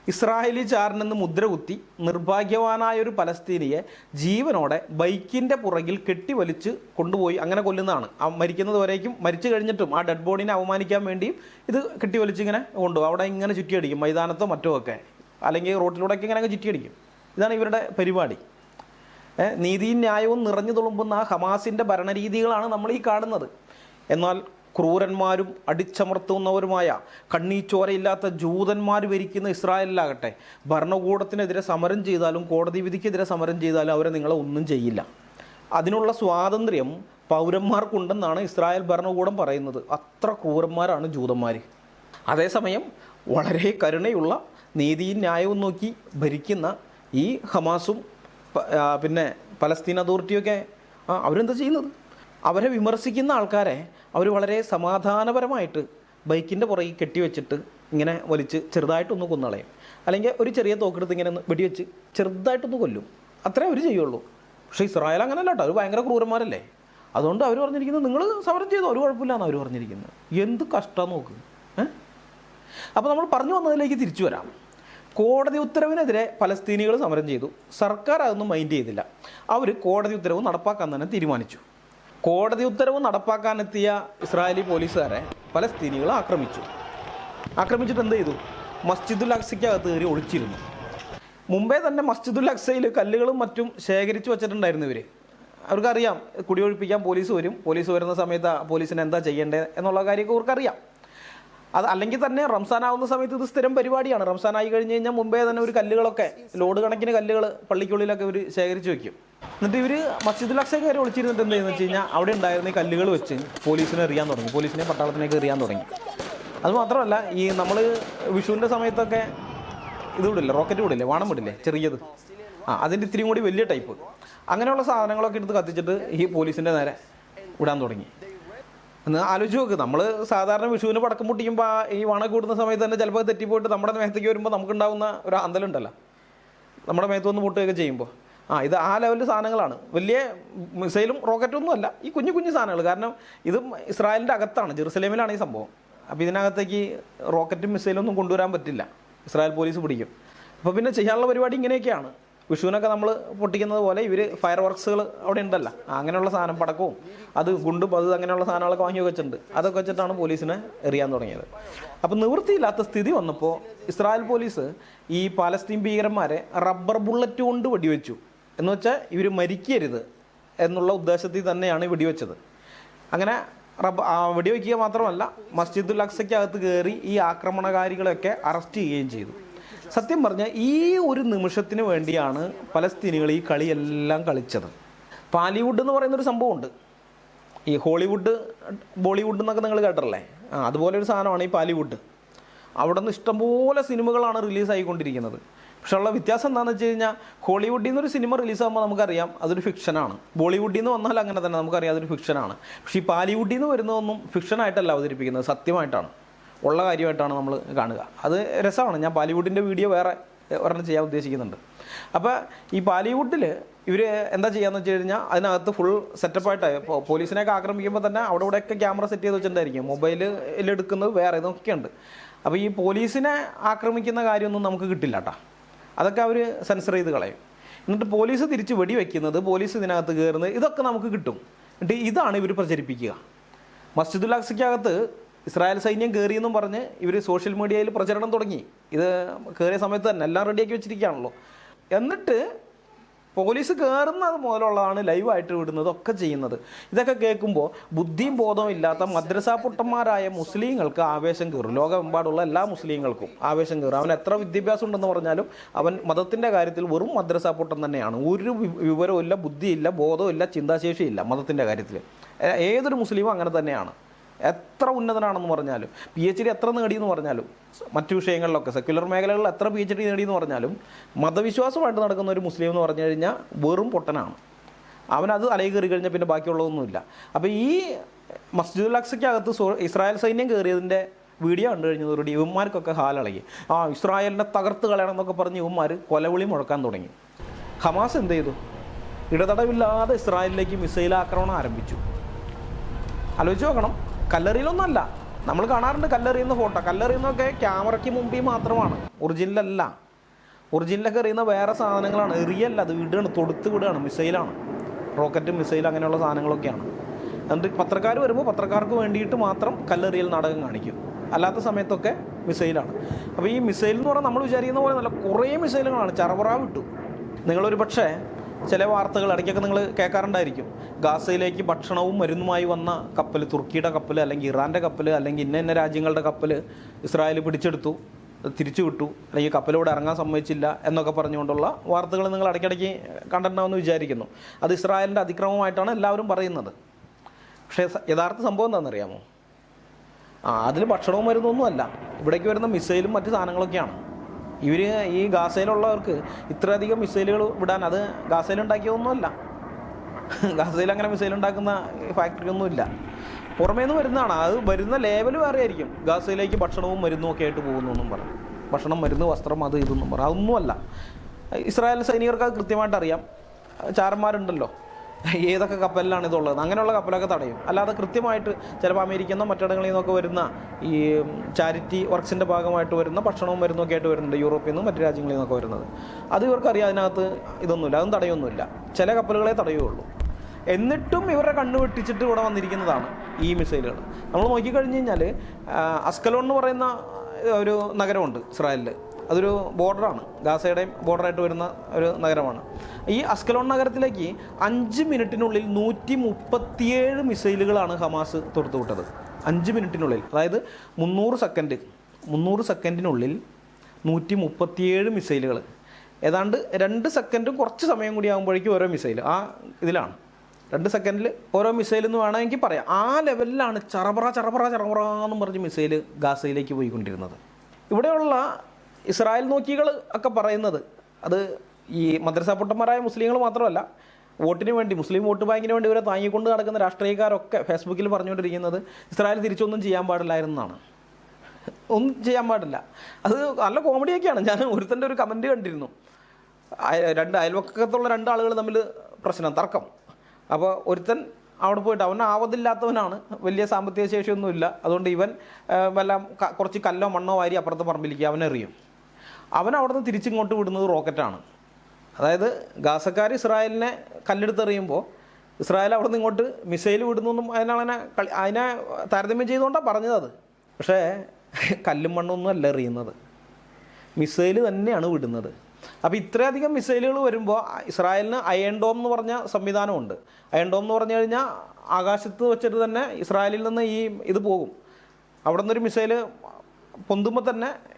ഇസ്രായേലി ചാരനെന്ന് മുദ്ര കുത്തി നിർഭാഗ്യവാനായ ഒരു പലസ്തീനിയെ ജീവനോടെ ബൈക്കിന്റെ പുറകിൽ കെട്ടിവലിച്ച് കൊണ്ടുപോയി അങ്ങനെ കൊല്ലുന്നതാണ്. ആ മരിക്കുന്നത് വരേക്കും മരിച്ചു കഴിഞ്ഞിട്ടും ആ ഡെഡ് ബോഡിനെ അവമാനിക്കാൻ വേണ്ടിയും ഇത് കെട്ടിവലിച്ച് ഇങ്ങനെ കൊണ്ടുപോകും. അവിടെ ഇങ്ങനെ ചുറ്റിയടിക്കും. മൈതാനത്തോ മറ്റോ ഒക്കെ. അല്ലെങ്കിൽ റോട്ടിലൂടെയൊക്കെ ഇങ്ങനെ ചുറ്റിയടിക്കും. ഇതാണ് ഇവരുടെ പരിപാടി. നീതിയും ന്യായവും നിറഞ്ഞു തുളുമ്പുന്ന ഹമാസിന്റെ ഭരണരീതികളാണ് നമ്മൾ ഈ കാണുന്നത്. എന്നാൽ ക്രൂരന്മാരും അടിച്ചമർത്തുന്നവരുമായ കണ്ണീച്ചോരയില്ലാത്ത ജൂതന്മാർ ഭരിക്കുന്ന ഇസ്രായേലിലാകട്ടെ ഭരണകൂടത്തിനെതിരെ സമരം ചെയ്താലും കോടതി വിധിക്കെതിരെ സമരം ചെയ്താലും അവരെ നിങ്ങളെ ഒന്നും ചെയ്യില്ല. അതിനുള്ള സ്വാതന്ത്ര്യം പൗരന്മാർക്കുണ്ടെന്നാണ് ഇസ്രായേൽ ഭരണകൂടം പറയുന്നത്. അത്ര ക്രൂരന്മാരാണ് ജൂതന്മാർ അതേസമയം വളരെ കരുണയുള്ള നീതിയും ന്യായവും നോക്കി ഭരിക്കുന്ന ഈ ഹമാസും പിന്നെ പലസ്തീൻ അതോറിറ്റിയൊക്കെ അവരെന്താ ചെയ്യുന്നത്? അവരെ വിമർശിക്കുന്ന ആൾക്കാരെ അവർ വളരെ സമാധാനപരമായിട്ട് ബൈക്കിന്റെ പുറകിൽ കെട്ടിവെച്ചിട്ട് ഇങ്ങനെ വലിച്ച് ചെറുതായിട്ടൊന്ന് കൊന്നളയും. അല്ലെങ്കിൽ ഒരു ചെറിയ തോക്കെടുത്ത് ഇങ്ങനെ വെടിവെച്ച് ചെറുതായിട്ടൊന്ന് കൊല്ലും. അത്രേ അവർ ചെയ്യുള്ളൂ. പക്ഷേ ഇസ്രായേൽ അങ്ങനെയല്ല കേട്ടോ. അവർ ഭയങ്കര ക്രൂരന്മാരല്ലേ? അതുകൊണ്ട് അവർ പറഞ്ഞിരിക്കുന്നത് നിങ്ങൾ സമരം ചെയ്തോ? ഒരു കുഴപ്പമില്ലാന്ന് അവർ പറഞ്ഞിരിക്കുന്നത്. എന്ത് കഷ്ടം നോക്ക്. ഏഹ് അപ്പോൾ നമ്മൾ പറഞ്ഞു വന്നതിലേക്ക് തിരിച്ചു വരാം. കോടതി ഉത്തരവിനെതിരെ ഫലസ്തീനികൾ സമരം ചെയ്തു. സർക്കാർ അതൊന്നും മൈൻഡ് ചെയ്തില്ല. അവർ കോടതി ഉത്തരവ് നടപ്പാക്കാൻ തന്നെ തീരുമാനിച്ചു. കോടതി ഉത്തരവ് നടപ്പാക്കാനെത്തിയ ഇസ്രായേലി പോലീസുകാരെ ഫലസ്തീനികൾ ആക്രമിച്ചു. ആക്രമിച്ചിട്ട് എന്ത് ചെയ്തു? മസ്ജിദുൽ അക്സയ്ക്കകത്ത് കയറി ഒളിച്ചിരുന്നു. മുമ്പേ തന്നെ മസ്ജിദുൽ അക്സയിൽ കല്ലുകളും മറ്റും ശേഖരിച്ചു വച്ചിട്ടുണ്ടായിരുന്നു ഇവർ അവർക്കറിയാം കുടിയൊഴിപ്പിക്കാൻ പോലീസ് വരും. പോലീസ് വരുന്ന സമയത്ത് പോലീസിന് എന്താ ചെയ്യേണ്ടത് എന്നുള്ള കാര്യമൊക്കെ അവർക്കറിയാം അത് അല്ലെങ്കിൽ തന്നെ റംസാൻ ആവുന്ന സമയത്ത് ഇത് സ്ഥിരം പരിപാടിയാണ്. റംസാൻ ആയി കഴിഞ്ഞ് കഴിഞ്ഞാൽ മുമ്പേ തന്നെ ഒരു കല്ലുകളൊക്കെ ലോഡ് കണക്കിന് കല്ലുകൾ പള്ളിക്കുള്ളിലൊക്കെ ഇവർ ശേഖരിച്ച് വെക്കും. എന്നിട്ട് ഇവർ മസ്ജിദുൽ അക്സ കയറി ഒളിച്ചിരുന്നിട്ട് എന്താ വെച്ച് കഴിഞ്ഞാൽ അവിടെ ഉണ്ടായിരുന്ന ഈ കല്ലുകൾ വെച്ച് പോലീസിനെ എറിയാൻ തുടങ്ങി. പോലീസിനെ പട്ടാളത്തിനേക്ക് എറിയാൻ തുടങ്ങി. അത് മാത്രമല്ല ഈ നമ്മൾ വിഷുവിന്റെ സമയത്തൊക്കെ ഇത് വിടില്ലേ റോക്കറ്റ് വിടില്ലേ വാണം വിടില്ലേ ചെറിയത്? ആ അതിന്റെ ഇത്തിരിയും കൂടി വലിയ ടൈപ്പ്. അങ്ങനെയുള്ള സാധനങ്ങളൊക്കെ എടുത്ത് കത്തിച്ചിട്ട് ഈ പോലീസിന്റെ നേരെ വിടാൻ തുടങ്ങി. എന്ന് ആലോചിച്ച് നോക്ക്. നമ്മൾ സാധാരണ വിഷുവിന് പടക്കം പൊട്ടിക്കുമ്പോൾ ഈ വണ കൂടുന്ന സമയത്ത് തന്നെ ചിലപ്പോൾ തെറ്റിപ്പോയിട്ട് നമ്മുടെ മേത്തേക്ക് വരുമ്പോൾ നമുക്കുണ്ടാകുന്ന ഒരു അന്തലുണ്ടല്ലോ. നമ്മുടെ മേത്ത് വന്ന് പൊട്ടുകയൊക്കെ ചെയ്യുമ്പോൾ ആ ഇത് ആ ലെവലിൽ സാധനങ്ങളാണ്. വലിയ മിസൈലും റോക്കറ്റും ഒന്നും അല്ല. ഈ കുഞ്ഞു കുഞ്ഞു സാധനങ്ങൾ. കാരണം ഇത് ഇസ്രായേലിന്റെ അകത്താണ്. ജെറുസലേമിലാണ് ഈ സംഭവം. അപ്പോൾ ഇതിനകത്തേക്ക് റോക്കറ്റും മിസൈലും ഒന്നും കൊണ്ടുവരാൻ പറ്റില്ല. ഇസ്രായേൽ പോലീസ് പിടിക്കും. അപ്പോൾ പിന്നെ ചെയ്യാനുള്ള പരിപാടി ഇങ്ങനെയൊക്കെയാണ്. വിഷുവിനൊക്കെ നമ്മൾ പൊട്ടിക്കുന്നത് പോലെ ഇവർ ഫയർ വർക്ക്സുകൾ അവിടെ ഉണ്ടല്ലോ. അങ്ങനെയുള്ള സാധനം പടക്കവും. അത് ഗുണ്ടും അത് അങ്ങനെയുള്ള സാധനങ്ങളൊക്കെ വാങ്ങി വെച്ചിട്ടുണ്ട്. അതൊക്കെ വെച്ചിട്ടാണ് പോലീസിനെ എറിയാൻ തുടങ്ങിയത്. അപ്പോൾ നിവൃത്തിയില്ലാത്ത സ്ഥിതി വന്നപ്പോൾ ഇസ്രായേൽ പോലീസ് ഈ പാലസ്തീൻ ഭീകരന്മാരെ റബ്ബർ ബുള്ളറ്റ് കൊണ്ട് വെടിവെച്ചു. എന്ന് വെച്ചാൽ ഇവർ മരിക്കരുത് എന്നുള്ള ഉദ്ദേശത്തിൽ തന്നെയാണ് വെടിവെച്ചത്. അങ്ങനെ റബ്ബ് വെടിവെക്കുക മാത്രമല്ല മസ്ജിദുൽ അക്സയ്ക്കകത്ത് കയറി ഈ ആക്രമണകാരികളെയൊക്കെ അറസ്റ്റ് ചെയ്യുകയും ചെയ്തു. സത്യം പറഞ്ഞാൽ ഈ ഒരു നിമിഷത്തിന് വേണ്ടിയാണ് പലസ്തീനികൾ ഈ കളിയെല്ലാം കളിച്ചത്. പാലിവുഡ് എന്ന് പറയുന്നൊരു സംഭവമുണ്ട്. ഈ ഹോളിവുഡ് ബോളിവുഡ് എന്നൊക്കെ നിങ്ങൾ കേട്ടല്ലേ ആ അതുപോലെ ഒരു സാധനമാണ് ഈ പാലിവുഡ്. അവിടെ നിന്ന് ഇഷ്ടംപോലെ സിനിമകളാണ് റിലീസായിക്കൊണ്ടിരിക്കുന്നത് പക്ഷെ ഉള്ള വ്യത്യാസം എന്താണെന്ന് വെച്ച് കഴിഞ്ഞാൽ ഹോളിവുഡിൽ നിന്നൊരു സിനിമ റിലീസാകുമ്പോൾ നമുക്കറിയാം അതൊരു ഫിക്ഷനാണ്. ബോളിവുഡിൽ നിന്ന് വന്നാൽ അങ്ങനെ തന്നെ നമുക്കറിയാം അതൊരു ഫിക്ഷനാണ്. പക്ഷേ ഈ പാലിവുഡിൽ നിന്ന് വരുന്നതൊന്നും ഫിക്ഷനായിട്ടല്ല അവതരിപ്പിക്കുന്നത് സത്യമായിട്ടാണ്. ഉള്ള കാര്യമായിട്ടാണ് നമ്മൾ കാണുക. അത് രസമാണ്. ഞാൻ ബാലിവുഡിന്റെ വീഡിയോ വേറെ ഒരെണ്ണം ചെയ്യാൻ ഉദ്ദേശിക്കുന്നുണ്ട്. അപ്പോൾ ഈ ബാലിവുഡിൽ ഇവർ എന്താ ചെയ്യാന്ന് വെച്ച് കഴിഞ്ഞാൽ അതിനകത്ത് ഫുൾ സെറ്റപ്പായിട്ട് പോലീസിനെയൊക്കെ ആക്രമിക്കുമ്പോൾ തന്നെ അവിടെ ഇവിടെയൊക്കെ ക്യാമറ സെറ്റ് ചെയ്ത് വെച്ചിട്ടുണ്ടായിരിക്കും. മൊബൈലിൽ എടുക്കുന്നത് വേറെ ഇതൊക്കെ ഉണ്ട് അപ്പോൾ ഈ പോലീസിനെ ആക്രമിക്കുന്ന കാര്യമൊന്നും നമുക്ക് കിട്ടില്ല കേട്ടോ അതൊക്കെ അവർ സെൻസർ ചെയ്ത് കളയും. എന്നിട്ട് പോലീസ് തിരിച്ച് വെടിവെക്കുന്നത് പോലീസ് ഇതിനകത്ത് കയറുന്നത് ഇതൊക്കെ നമുക്ക് കിട്ടും. എന്നിട്ട് ഇതാണ് ഇവർ പ്രചരിപ്പിക്കുക. മസ്ജിദുൽ അക്സയ്ക്കകത്ത് ഇസ്രായേൽ സൈന്യം കയറിയെന്നും പറഞ്ഞ് ഇവർ സോഷ്യൽ മീഡിയയിൽ പ്രചരണം തുടങ്ങി. ഇത് കയറിയ സമയത്ത് തന്നെ എല്ലാം റെഡിയാക്കി വെച്ചിരിക്കുകയാണല്ലോ. എന്നിട്ട് പോലീസ് കയറുന്നത് മുതലുള്ളതാണ് ലൈവായിട്ട് വിടുന്നത് ഒക്കെ ചെയ്യുന്നത്. ഇതൊക്കെ കേൾക്കുമ്പോൾ ബുദ്ധിയും ബോധവും ഇല്ലാത്ത മദ്രസ പുട്ടന്മാരായ മുസ്ലിങ്ങൾക്ക് ആവേശം കയറും. ലോകമെമ്പാടുള്ള എല്ലാ മുസ്ലിങ്ങൾക്കും ആവേശം കയറും. അവൻ എത്ര വിദ്യാഭ്യാസം ഉണ്ടെന്ന് പറഞ്ഞാലും അവൻ മതത്തിന്റെ കാര്യത്തിൽ വെറും മദ്രസ പൊട്ടൻ തന്നെയാണ്. ഒരു വിവരവും ഇല്ല ബുദ്ധിയില്ല ബോധവും ഇല്ല ചിന്താശേഷിയില്ല മതത്തിന്റെ കാര്യത്തിൽ ഏതൊരു മുസ്ലിമും അങ്ങനെ തന്നെയാണ്. എത്ര ഉന്നതനാണെന്ന് പറഞ്ഞാലും പി എച്ച് ഡി എത്ര നേടിയെന്ന് പറഞ്ഞാലും മറ്റു വിഷയങ്ങളിലൊക്കെ സെക്യുലർ മേഖലകളിൽ എത്ര പി എച്ച് ഡി നേടിയെന്ന് പറഞ്ഞാലും മതവിശ്വാസമായിട്ട് നടക്കുന്ന ഒരു മുസ്ലിം എന്ന് പറഞ്ഞു കഴിഞ്ഞാൽ വെറും പൊട്ടനാണ്. അവനത് അലയി കയറി കഴിഞ്ഞാൽ പിന്നെ ബാക്കിയുള്ളതൊന്നുമില്ല. അപ്പോൾ ഈ മസ്ജിദുൽ അക്സയ്ക്കകത്ത് ഇസ്രായേൽ സൈന്യം കയറിയതിന്റെ വീഡിയോ കണ്ടു കഴിഞ്ഞതോടുകൂടി ഇവന്മാർക്കൊക്കെ ഹാലിളകി. ആ ഇസ്രായേലിനെ തകർത്ത് കളയണം എന്നൊക്കെ പറഞ്ഞ് ഇവന്മാർ കൊലവിളി മുഴക്കാൻ തുടങ്ങി. ഹമാസ് എന്ത് ചെയ്തു? ഇടതടവില്ലാതെ ഇസ്രായേലിലേക്ക് മിസൈൽ ആക്രമണം ആരംഭിച്ചു. ആലോചിച്ച് നോക്കണം. കല്ലെറിയിലൊന്നല്ല നമ്മൾ കാണാറുണ്ട് കല്ലെറിയുന്ന ഫോട്ടോ. കല്ലെറിയുന്നതൊക്കെ ക്യാമറയ്ക്ക് മുമ്പിൽ മാത്രമാണ്. ഒറിജിനലല്ല. ഒറിജിനലൊക്കെ എറിയുന്ന വേറെ സാധനങ്ങളാണ്. എറിയല്ല. അത് വിടുകയാണ്. തൊടുത്ത് വിടുകയാണ്. മിസൈലാണ്. റോക്കറ്റ് മിസൈൽ അങ്ങനെയുള്ള സാധനങ്ങളൊക്കെയാണ്. എന്നിട്ട് പത്രക്കാർ വരുമ്പോൾ പത്രക്കാർക്ക് വേണ്ടിയിട്ട് മാത്രം കല്ലെറിയൽ നാടകം കാണിക്കും. അല്ലാത്ത സമയത്തൊക്കെ മിസൈലാണ്. അപ്പോൾ ഈ മിസൈൽ എന്ന് പറഞ്ഞാൽ നമ്മൾ വിചാരിക്കുന്ന പോലെ നല്ല കുറേ മിസൈലുകളാണ്. ചറവറ വിട്ടു നിങ്ങളൊരു പക്ഷേ ചില വാർത്തകൾ ഇടയ്ക്കൊക്കെ നിങ്ങൾ കേൾക്കാറുണ്ടായിരിക്കും. ഗാസയിലേക്ക് ഭക്ഷണവും മരുന്നുമായി വന്ന കപ്പൽ തുർക്കിയുടെ കപ്പൽ അല്ലെങ്കിൽ ഇറാന്റെ കപ്പൽ അല്ലെങ്കിൽ ഇന്ന ഇന്ന രാജ്യങ്ങളുടെ കപ്പൽ ഇസ്രായേൽ പിടിച്ചെടുത്തു തിരിച്ചു വിട്ടു. അല്ലെങ്കിൽ കപ്പലോട് ഇറങ്ങാൻ സമ്മതിച്ചില്ല എന്നൊക്കെ പറഞ്ഞുകൊണ്ടുള്ള വാർത്തകൾ നിങ്ങൾ ഇടയ്ക്കിടയ്ക്ക് കണ്ടിട്ടുണ്ടാവുമെന്ന് വിചാരിക്കുന്നു. അത് ഇസ്രായേലിന്റെ അതിക്രമമായിട്ടാണ് എല്ലാവരും പറയുന്നത്. പക്ഷേ യഥാർത്ഥ സംഭവം എന്താണെന്നറിയാമോ? ആ അതിൽ ഭക്ഷണവും മരുന്നൊന്നും അല്ല. ഇവിടേക്ക് വരുന്ന മിസൈലും മറ്റു സാധനങ്ങളൊക്കെയാണ്. ഇവർ ഈ ഗാസയിലുള്ളവർക്ക് ഇത്രയധികം മിസൈലുകൾ വിടാൻ അത് ഗാസയിലുണ്ടാക്കിയതൊന്നുമല്ല. ഗാസയിൽ അങ്ങനെ മിസൈൽ ഉണ്ടാക്കുന്ന ഫാക്ടറിയൊന്നുമില്ല. പുറമേ നിന്ന് വരുന്നതാണ്. അത് വരുന്ന ലേവൽ വേറെ ആയിരിക്കും. ഗാസയിലേക്ക് ഭക്ഷണവും മരുന്നും ഒക്കെ ആയിട്ട് പോകുന്നു എന്നും പറയും. ഭക്ഷണം മരുന്ന് വസ്ത്രം അത് ഇതൊന്നും പറയും. അതൊന്നുമല്ല. ഇസ്രായേൽ സൈനികർക്ക് അത് കൃത്യമായിട്ട് അറിയാം ചാരന്മാരുണ്ടല്ലോ. ഏതൊക്കെ കപ്പലിലാണ് ഇതുള്ളത്? അങ്ങനെയുള്ള കപ്പലൊക്കെ തടയും. അല്ലാതെ കൃത്യമായിട്ട് ചിലപ്പോൾ അമേരിക്കയിൽ നിന്നോ മറ്റിടങ്ങളിൽ നിന്നൊക്കെ വരുന്ന ഈ ചാരിറ്റി വർക്ക്സിന്റെ ഭാഗമായിട്ട് വരുന്ന ഭക്ഷണവും മരുന്നൊക്കെ ആയിട്ട് വരുന്നുണ്ട് യൂറോപ്പിൽ നിന്നും മറ്റു രാജ്യങ്ങളിൽ നിന്നൊക്കെ വരുന്നത്. അത് ഇവർക്കറിയാം അതിനകത്ത് ഇതൊന്നുമില്ല അതും തടയൊന്നുമില്ല. ചില കപ്പലുകളെ തടയുള്ളൂ എന്നിട്ടും ഇവരുടെ കണ്ണു വെട്ടിച്ചിട്ട് ഇവിടെ വന്നിരിക്കുന്നതാണ് ഈ മിസൈലുകൾ. നമ്മൾ നോക്കിക്കഴിഞ്ഞ് കഴിഞ്ഞാൽ അസ്കലോൺ എന്ന് പറയുന്ന ഒരു നഗരമുണ്ട് ഇസ്രായേലിൽ അതൊരു ബോർഡറാണ്. ഗാസയുടെയും ബോർഡറായിട്ട് വരുന്ന ഒരു നഗരമാണ്. ഈ അസ്കലോൺ നഗരത്തിലേക്ക് അഞ്ച് മിനിറ്റിനുള്ളിൽ നൂറ്റി മുപ്പത്തിയേഴ് മിസൈലുകളാണ് ഹമാസ് തൊടുത്തുവിട്ടത് അഞ്ച് മിനിറ്റിനുള്ളിൽ അതായത് മുന്നൂറ് സെക്കൻഡ് മുന്നൂറ് സെക്കൻഡിനുള്ളിൽ നൂറ്റി മുപ്പത്തിയേഴ് മിസൈലുകൾ ഏതാണ്ട് രണ്ട് സെക്കൻഡും കുറച്ച് സമയം കൂടി ആകുമ്പോഴേക്കും ഓരോ മിസൈൽ ആ ഇതിലാണ്. രണ്ട് സെക്കൻഡിൽ ഓരോ മിസൈൽ എന്ന് വേണമെങ്കിൽ പറയാം. ആ ലെവലിലാണ് ചറപറ ചറപറ ചറപറ എന്നും പറഞ്ഞ് മിസൈൽ ഗാസയിലേക്ക് പോയിക്കൊണ്ടിരുന്നത്. ഇവിടെയുള്ള ഇസ്രായേൽ നോക്കികൾ ഒക്കെ പറയുന്നത്. അത് ഈ മദ്രസ മുസ്ലിങ്ങൾ മാത്രമല്ല വോട്ടിന് വേണ്ടി മുസ്ലിം വോട്ട് ബാങ്കിന് വേണ്ടി ഇവരെ താങ്ങിക്കൊണ്ട് നടക്കുന്ന രാഷ്ട്രീയക്കാരൊക്കെ ഫേസ്ബുക്കിൽ പറഞ്ഞുകൊണ്ടിരിക്കുന്നത് ഇസ്രായേൽ തിരിച്ചൊന്നും ചെയ്യാൻ പാടില്ലായിരുന്നാണ്. ഒന്നും ചെയ്യാൻ പാടില്ല. അത് നല്ല കോമഡിയൊക്കെയാണ്. ഞാൻ ഒരുത്തന്റെ ഒരു കമന്റ് കണ്ടിരുന്നു. രണ്ട് അയൽവക്കത്തുള്ള രണ്ടാളുകൾ തമ്മിൽ പ്രശ്നം തർക്കം. അപ്പോൾ ഒരുത്തൻ അവിടെ പോയിട്ട് അവൻ ആവതില്ലാത്തവനാണ്. വലിയ സാമ്പത്തിക ശേഷിയൊന്നുമില്ല. അതുകൊണ്ട് ഇവൻ വല്ല കുറച്ച് കല്ലോ മണ്ണോ വാരി അപ്പുറത്ത് പറമ്പിലേക്ക് അവനെറിയും അവൻ അവിടെ നിന്ന് തിരിച്ചിങ്ങോട്ട് വിടുന്നത് റോക്കറ്റാണ്. അതായത് ഗാസക്കാർ ഇസ്രായേലിനെ കല്ലെടുത്തെറിയുമ്പോൾ ഇസ്രായേൽ അവിടെ നിന്ന് ഇങ്ങോട്ട് മിസൈൽ വിടുന്നു എന്നും കളി അതിനെ താരതമ്യം ചെയ്തുകൊണ്ടാണ് പറഞ്ഞത് അത്. പക്ഷേ കല്ലും മണ്ണൊന്നും അല്ല എറിയുന്നത്. മിസൈൽ തന്നെയാണ് വിടുന്നത്. അപ്പോൾ ഇത്രയധികം മിസൈലുകൾ വരുമ്പോൾ ഇസ്രായേലിന് അയൺ ഡോം എന്ന് പറഞ്ഞ സംവിധാനമുണ്ട്. അയൺ ഡോം എന്ന് പറഞ്ഞു കഴിഞ്ഞാൽ ആകാശത്ത് വെച്ചിട്ട് തന്നെ ഇസ്രായേലിൽ നിന്ന് ഈ ഇത് പോകും. അവിടെ നിന്നൊരു മിസൈൽ പൊന്തുമ്പോൾ തന്നെ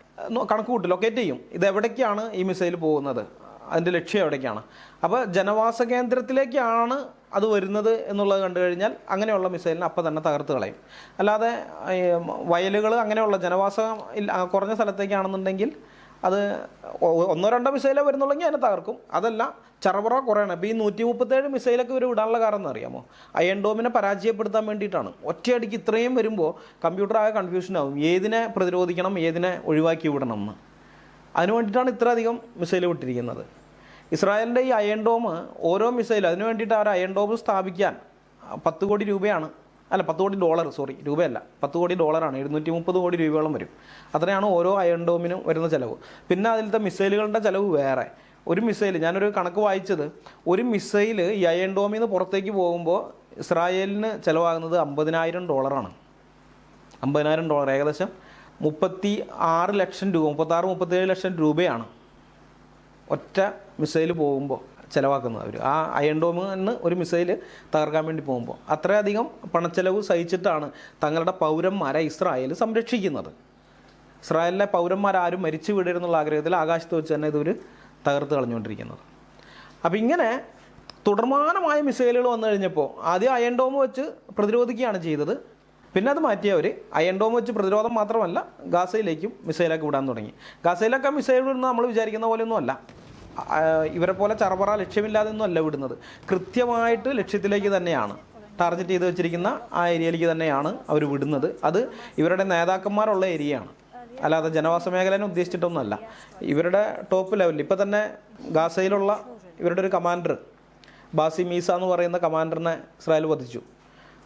കണക്ക് കൂട്ടി ലൊക്കേറ്റ് ചെയ്യും. ഇത് എവിടേക്കാണ് ഈ മിസൈൽ പോകുന്നത്? അതിന്റെ ലക്ഷ്യം എവിടേക്കാണ്? അപ്പോൾ ജനവാസ കേന്ദ്രത്തിലേക്കാണ് അത് വരുന്നത് എന്നുള്ളത് കണ്ടു കഴിഞ്ഞാൽ അങ്ങനെയുള്ള മിസൈലിനെ അപ്പം തന്നെ തകർത്ത് കളയും. അല്ലാതെ വയലുകൾ അങ്ങനെയുള്ള ജനവാസം കുറഞ്ഞ സ്ഥലത്തേക്കാണെന്നുണ്ടെങ്കിൽ അത് ഒന്നോ രണ്ടോ മിസൈലേ വരുന്നുള്ളെങ്കിൽ അതിനെ തകർക്കും. അതല്ല ചറവറ കുറയാണ്. ഇപ്പോൾ ഈ നൂറ്റി മുപ്പത്തേഴ് മിസൈലൊക്കെ ഇവർ വിടാനുള്ള കാരണം എന്ന് അറിയാമോ അയൺ ഡോമിനെ പരാജയപ്പെടുത്താൻ വേണ്ടിയിട്ടാണ്. ഒറ്റയടിക്ക് ഇത്രയും വരുമ്പോൾ കമ്പ്യൂട്ടർ ആകെ കൺഫ്യൂഷൻ ആവും. ഏതിനെ പ്രതിരോധിക്കണം ഏതിനെ ഒഴിവാക്കി വിടണം എന്ന്. അതിനു വേണ്ടിയിട്ടാണ് ഇത്രയധികം മിസൈൽ വിട്ടിരിക്കുന്നത്. ഇസ്രായേലിന്റെ ഈ അയൺ ഡോം ഓരോ മിസൈൽ അതിനു വേണ്ടിയിട്ട് അവർ അയൺ ഡോം സ്ഥാപിക്കാൻ പത്ത് കോടി രൂപയാണ് അല്ല പത്ത് കോടി ഡോളർ സോറി രൂപയല്ല. പത്ത് കോടി ഡോളറാണ്. എഴുന്നൂറ്റി മുപ്പത് കോടി രൂപയോളം വരും. അത്രയാണ് ഓരോ അയൺ ഡോമിനും വരുന്ന ചിലവ്. പിന്നെ അതിലത്തെ മിസൈലുകളുടെ ചിലവ് വേറെ. ഒരു മിസൈൽ ഞാനൊരു കണക്ക് വായിച്ചത്. ഒരു മിസൈൽ ഈ അയൺ ഡോമിൽ നിന്ന് പുറത്തേക്ക് പോകുമ്പോൾ ഇസ്രായേലിന് ചിലവാകുന്നത് അമ്പതിനായിരം ഡോളറാണ്. അമ്പതിനായിരം ഡോളർ ഏകദേശം മുപ്പത്തി ആറ് ലക്ഷം രൂപ മുപ്പത്താറ് മുപ്പത്തേഴ് ലക്ഷം രൂപയാണ് ഒറ്റ മിസൈൽ പോകുമ്പോൾ ചിലവാക്കുന്നത് അവർ ആ അയൺ ഡോമിൽ നിന്ന് ഒരു മിസൈൽ തകർക്കാൻ വേണ്ടി പോകുമ്പോൾ അത്രയധികം പണച്ചെലവ് സഹിച്ചിട്ടാണ് തങ്ങളുടെ പൗരന്മാരെ ഇസ്രായേൽ സംരക്ഷിക്കുന്നത്. ഇസ്രായേലിലെ പൗരന്മാരാരും മരിച്ചു വീടരുന്നുള്ള ആഗ്രഹത്തിൽ ആകാശത്ത് വെച്ച് തന്നെ ഇതൊരു തകർത്ത് കളഞ്ഞുകൊണ്ടിരിക്കുന്നത്. അപ്പോൾ ഇങ്ങനെ തുടർമാനമായ മിസൈലുകൾ വന്നു കഴിഞ്ഞപ്പോൾ ആദ്യം അയൺ ഡോം വെച്ച് പ്രതിരോധിക്കുകയാണ് ചെയ്തത്. പിന്നെ അത് മാറ്റിയവർ അയൺ ഡോം വെച്ച് പ്രതിരോധം മാത്രമല്ല ഗാസയിലേക്കും മിസൈലൊക്കെ വിടാൻ തുടങ്ങി. ഗാസയിലൊക്കെ മിസൈൽ വിടുന്ന നമ്മൾ വിചാരിക്കുന്ന പോലെയൊന്നും അല്ല. ഇവരെ പോലെ ചറപറ ലക്ഷ്യമില്ലാതെ ഒന്നും അല്ല വിടുന്നത്. കൃത്യമായിട്ട് ലക്ഷ്യത്തിലേക്ക് തന്നെയാണ്. ടാർഗറ്റ് ചെയ്ത് വെച്ചിരിക്കുന്ന ആ ഏരിയയിലേക്ക് തന്നെയാണ് അവർ വിടുന്നത്. അത് ഇവരുടെ നേതാക്കന്മാരുള്ള ഏരിയയാണ്. അല്ലാതെ ജനവാസ മേഖലനെ ഉദ്ദേശിച്ചിട്ടൊന്നുമല്ല. ഇവരുടെ ടോപ്പ് ലെവലിൽ ഇപ്പം തന്നെ ഗാസയിലുള്ള ഇവരുടെ ഒരു കമാൻഡർ ബാസി മീസ എന്ന് പറയുന്ന കമാൻഡറിനെ ഇസ്രായേൽ വധിച്ചു.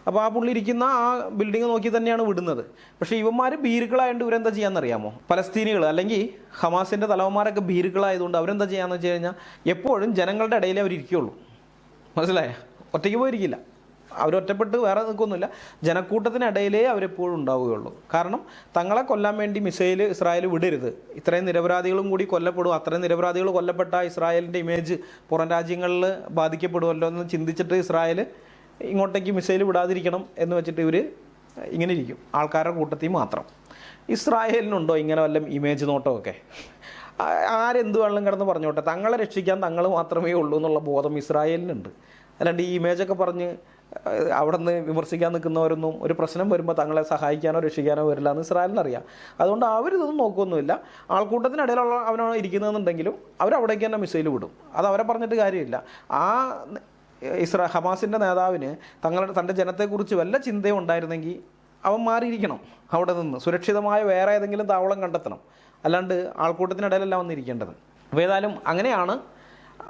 അപ്പോൾ ആ പുള്ളി ഇരിക്കുന്ന ആ ബിൽഡിംഗ് നോക്കി തന്നെയാണ് വിടുന്നത്. പക്ഷേ ഇവന്മാർ ഭീരുക്കളായതുകൊണ്ട് ഇവരെന്താ ചെയ്യാമെന്നറിയാമോ പലസ്തീനികൾ അല്ലെങ്കിൽ ഹമാസിന്റെ തലവന്മാരൊക്കെ ഭീരുക്കളായതുകൊണ്ട് അവരെന്താ ചെയ്യാന്ന് വെച്ച് കഴിഞ്ഞാൽ എപ്പോഴും ജനങ്ങളുടെ ഇടയിലേ അവർ ഇരിക്കുകയുള്ളൂ മനസ്സിലായ? ഒറ്റയ്ക്ക് പോയിരിക്കില്ല. അവരൊറ്റപ്പെട്ട് വേറെ നിൽക്കൊന്നുമില്ല. ജനക്കൂട്ടത്തിനിടയിലേ അവരെപ്പോഴും ഉണ്ടാവുകയുള്ളൂ. കാരണം തങ്ങളെ കൊല്ലാൻ വേണ്ടി മിസൈൽ ഇസ്രായേൽ വിടരുത്. ഇത്രയും നിരപരാധികളും കൂടി കൊല്ലപ്പെടും. അത്രയും നിരപരാധികൾ കൊല്ലപ്പെട്ട ഇസ്രായേലിന്റെ ഇമേജ് പുറം രാജ്യങ്ങളിൽ ബാധിക്കപ്പെടുമല്ലോ എന്ന് ചിന്തിച്ചിട്ട് ഇസ്രായേൽ ഇങ്ങോട്ടേക്ക് മിസൈൽ വിടാതിരിക്കണം എന്ന് വെച്ചിട്ട് ഇവർ ഇങ്ങനെ ഇരിക്കും. ആൾക്കാരുടെ കൂട്ടത്തിൽ മാത്രം. ഇസ്രായേലിനുണ്ടോ ഇങ്ങനെ വല്ല ഇമേജ് നോട്ടമൊക്കെ? ആരെന്ത് വേണമെങ്കിലും കിടന്ന് പറഞ്ഞോട്ടെ. തങ്ങളെ രക്ഷിക്കാൻ തങ്ങൾ മാത്രമേ ഉള്ളൂ എന്നുള്ള ബോധം ഇസ്രായേലിനുണ്ട്. അല്ലാണ്ട് ഈ ഇമേജൊക്കെ പറഞ്ഞ് അവിടെ നിന്ന് വിമർശിക്കാൻ നിൽക്കുന്നവരൊന്നും ഒരു പ്രശ്നം വരുമ്പോൾ തങ്ങളെ സഹായിക്കാനോ രക്ഷിക്കാനോ വരില്ല എന്ന് ഇസ്രായേലിനറിയാം. അതുകൊണ്ട് അവരിതൊന്നും നോക്കുമൊന്നുമില്ല ആൾക്കൂട്ടത്തിനിടയിലുള്ള അവനാണ് ഇരിക്കുന്നതെന്നുണ്ടെങ്കിലും അവരവിടേക്ക് തന്നെ മിസൈൽ വിടും. അത് അവരെ പറഞ്ഞിട്ട് കാര്യമില്ല. ആ ഇസ്രാ ഹമാസിന്റെ നേതാവിന് തങ്ങളുടെ തന്റെ ജനത്തെക്കുറിച്ച് വല്ല ചിന്തയും ഉണ്ടായിരുന്നെങ്കിൽ അവൻ മാറിയിരിക്കണം അവിടെ നിന്ന്. സുരക്ഷിതമായ വേറെ ഏതെങ്കിലും താവളം കണ്ടെത്തണം. അല്ലാണ്ട് ആൾക്കൂട്ടത്തിനിടയിലല്ല വന്നിരിക്കേണ്ടത്. അപ്പോൾ ഏതായാലും അങ്ങനെയാണ്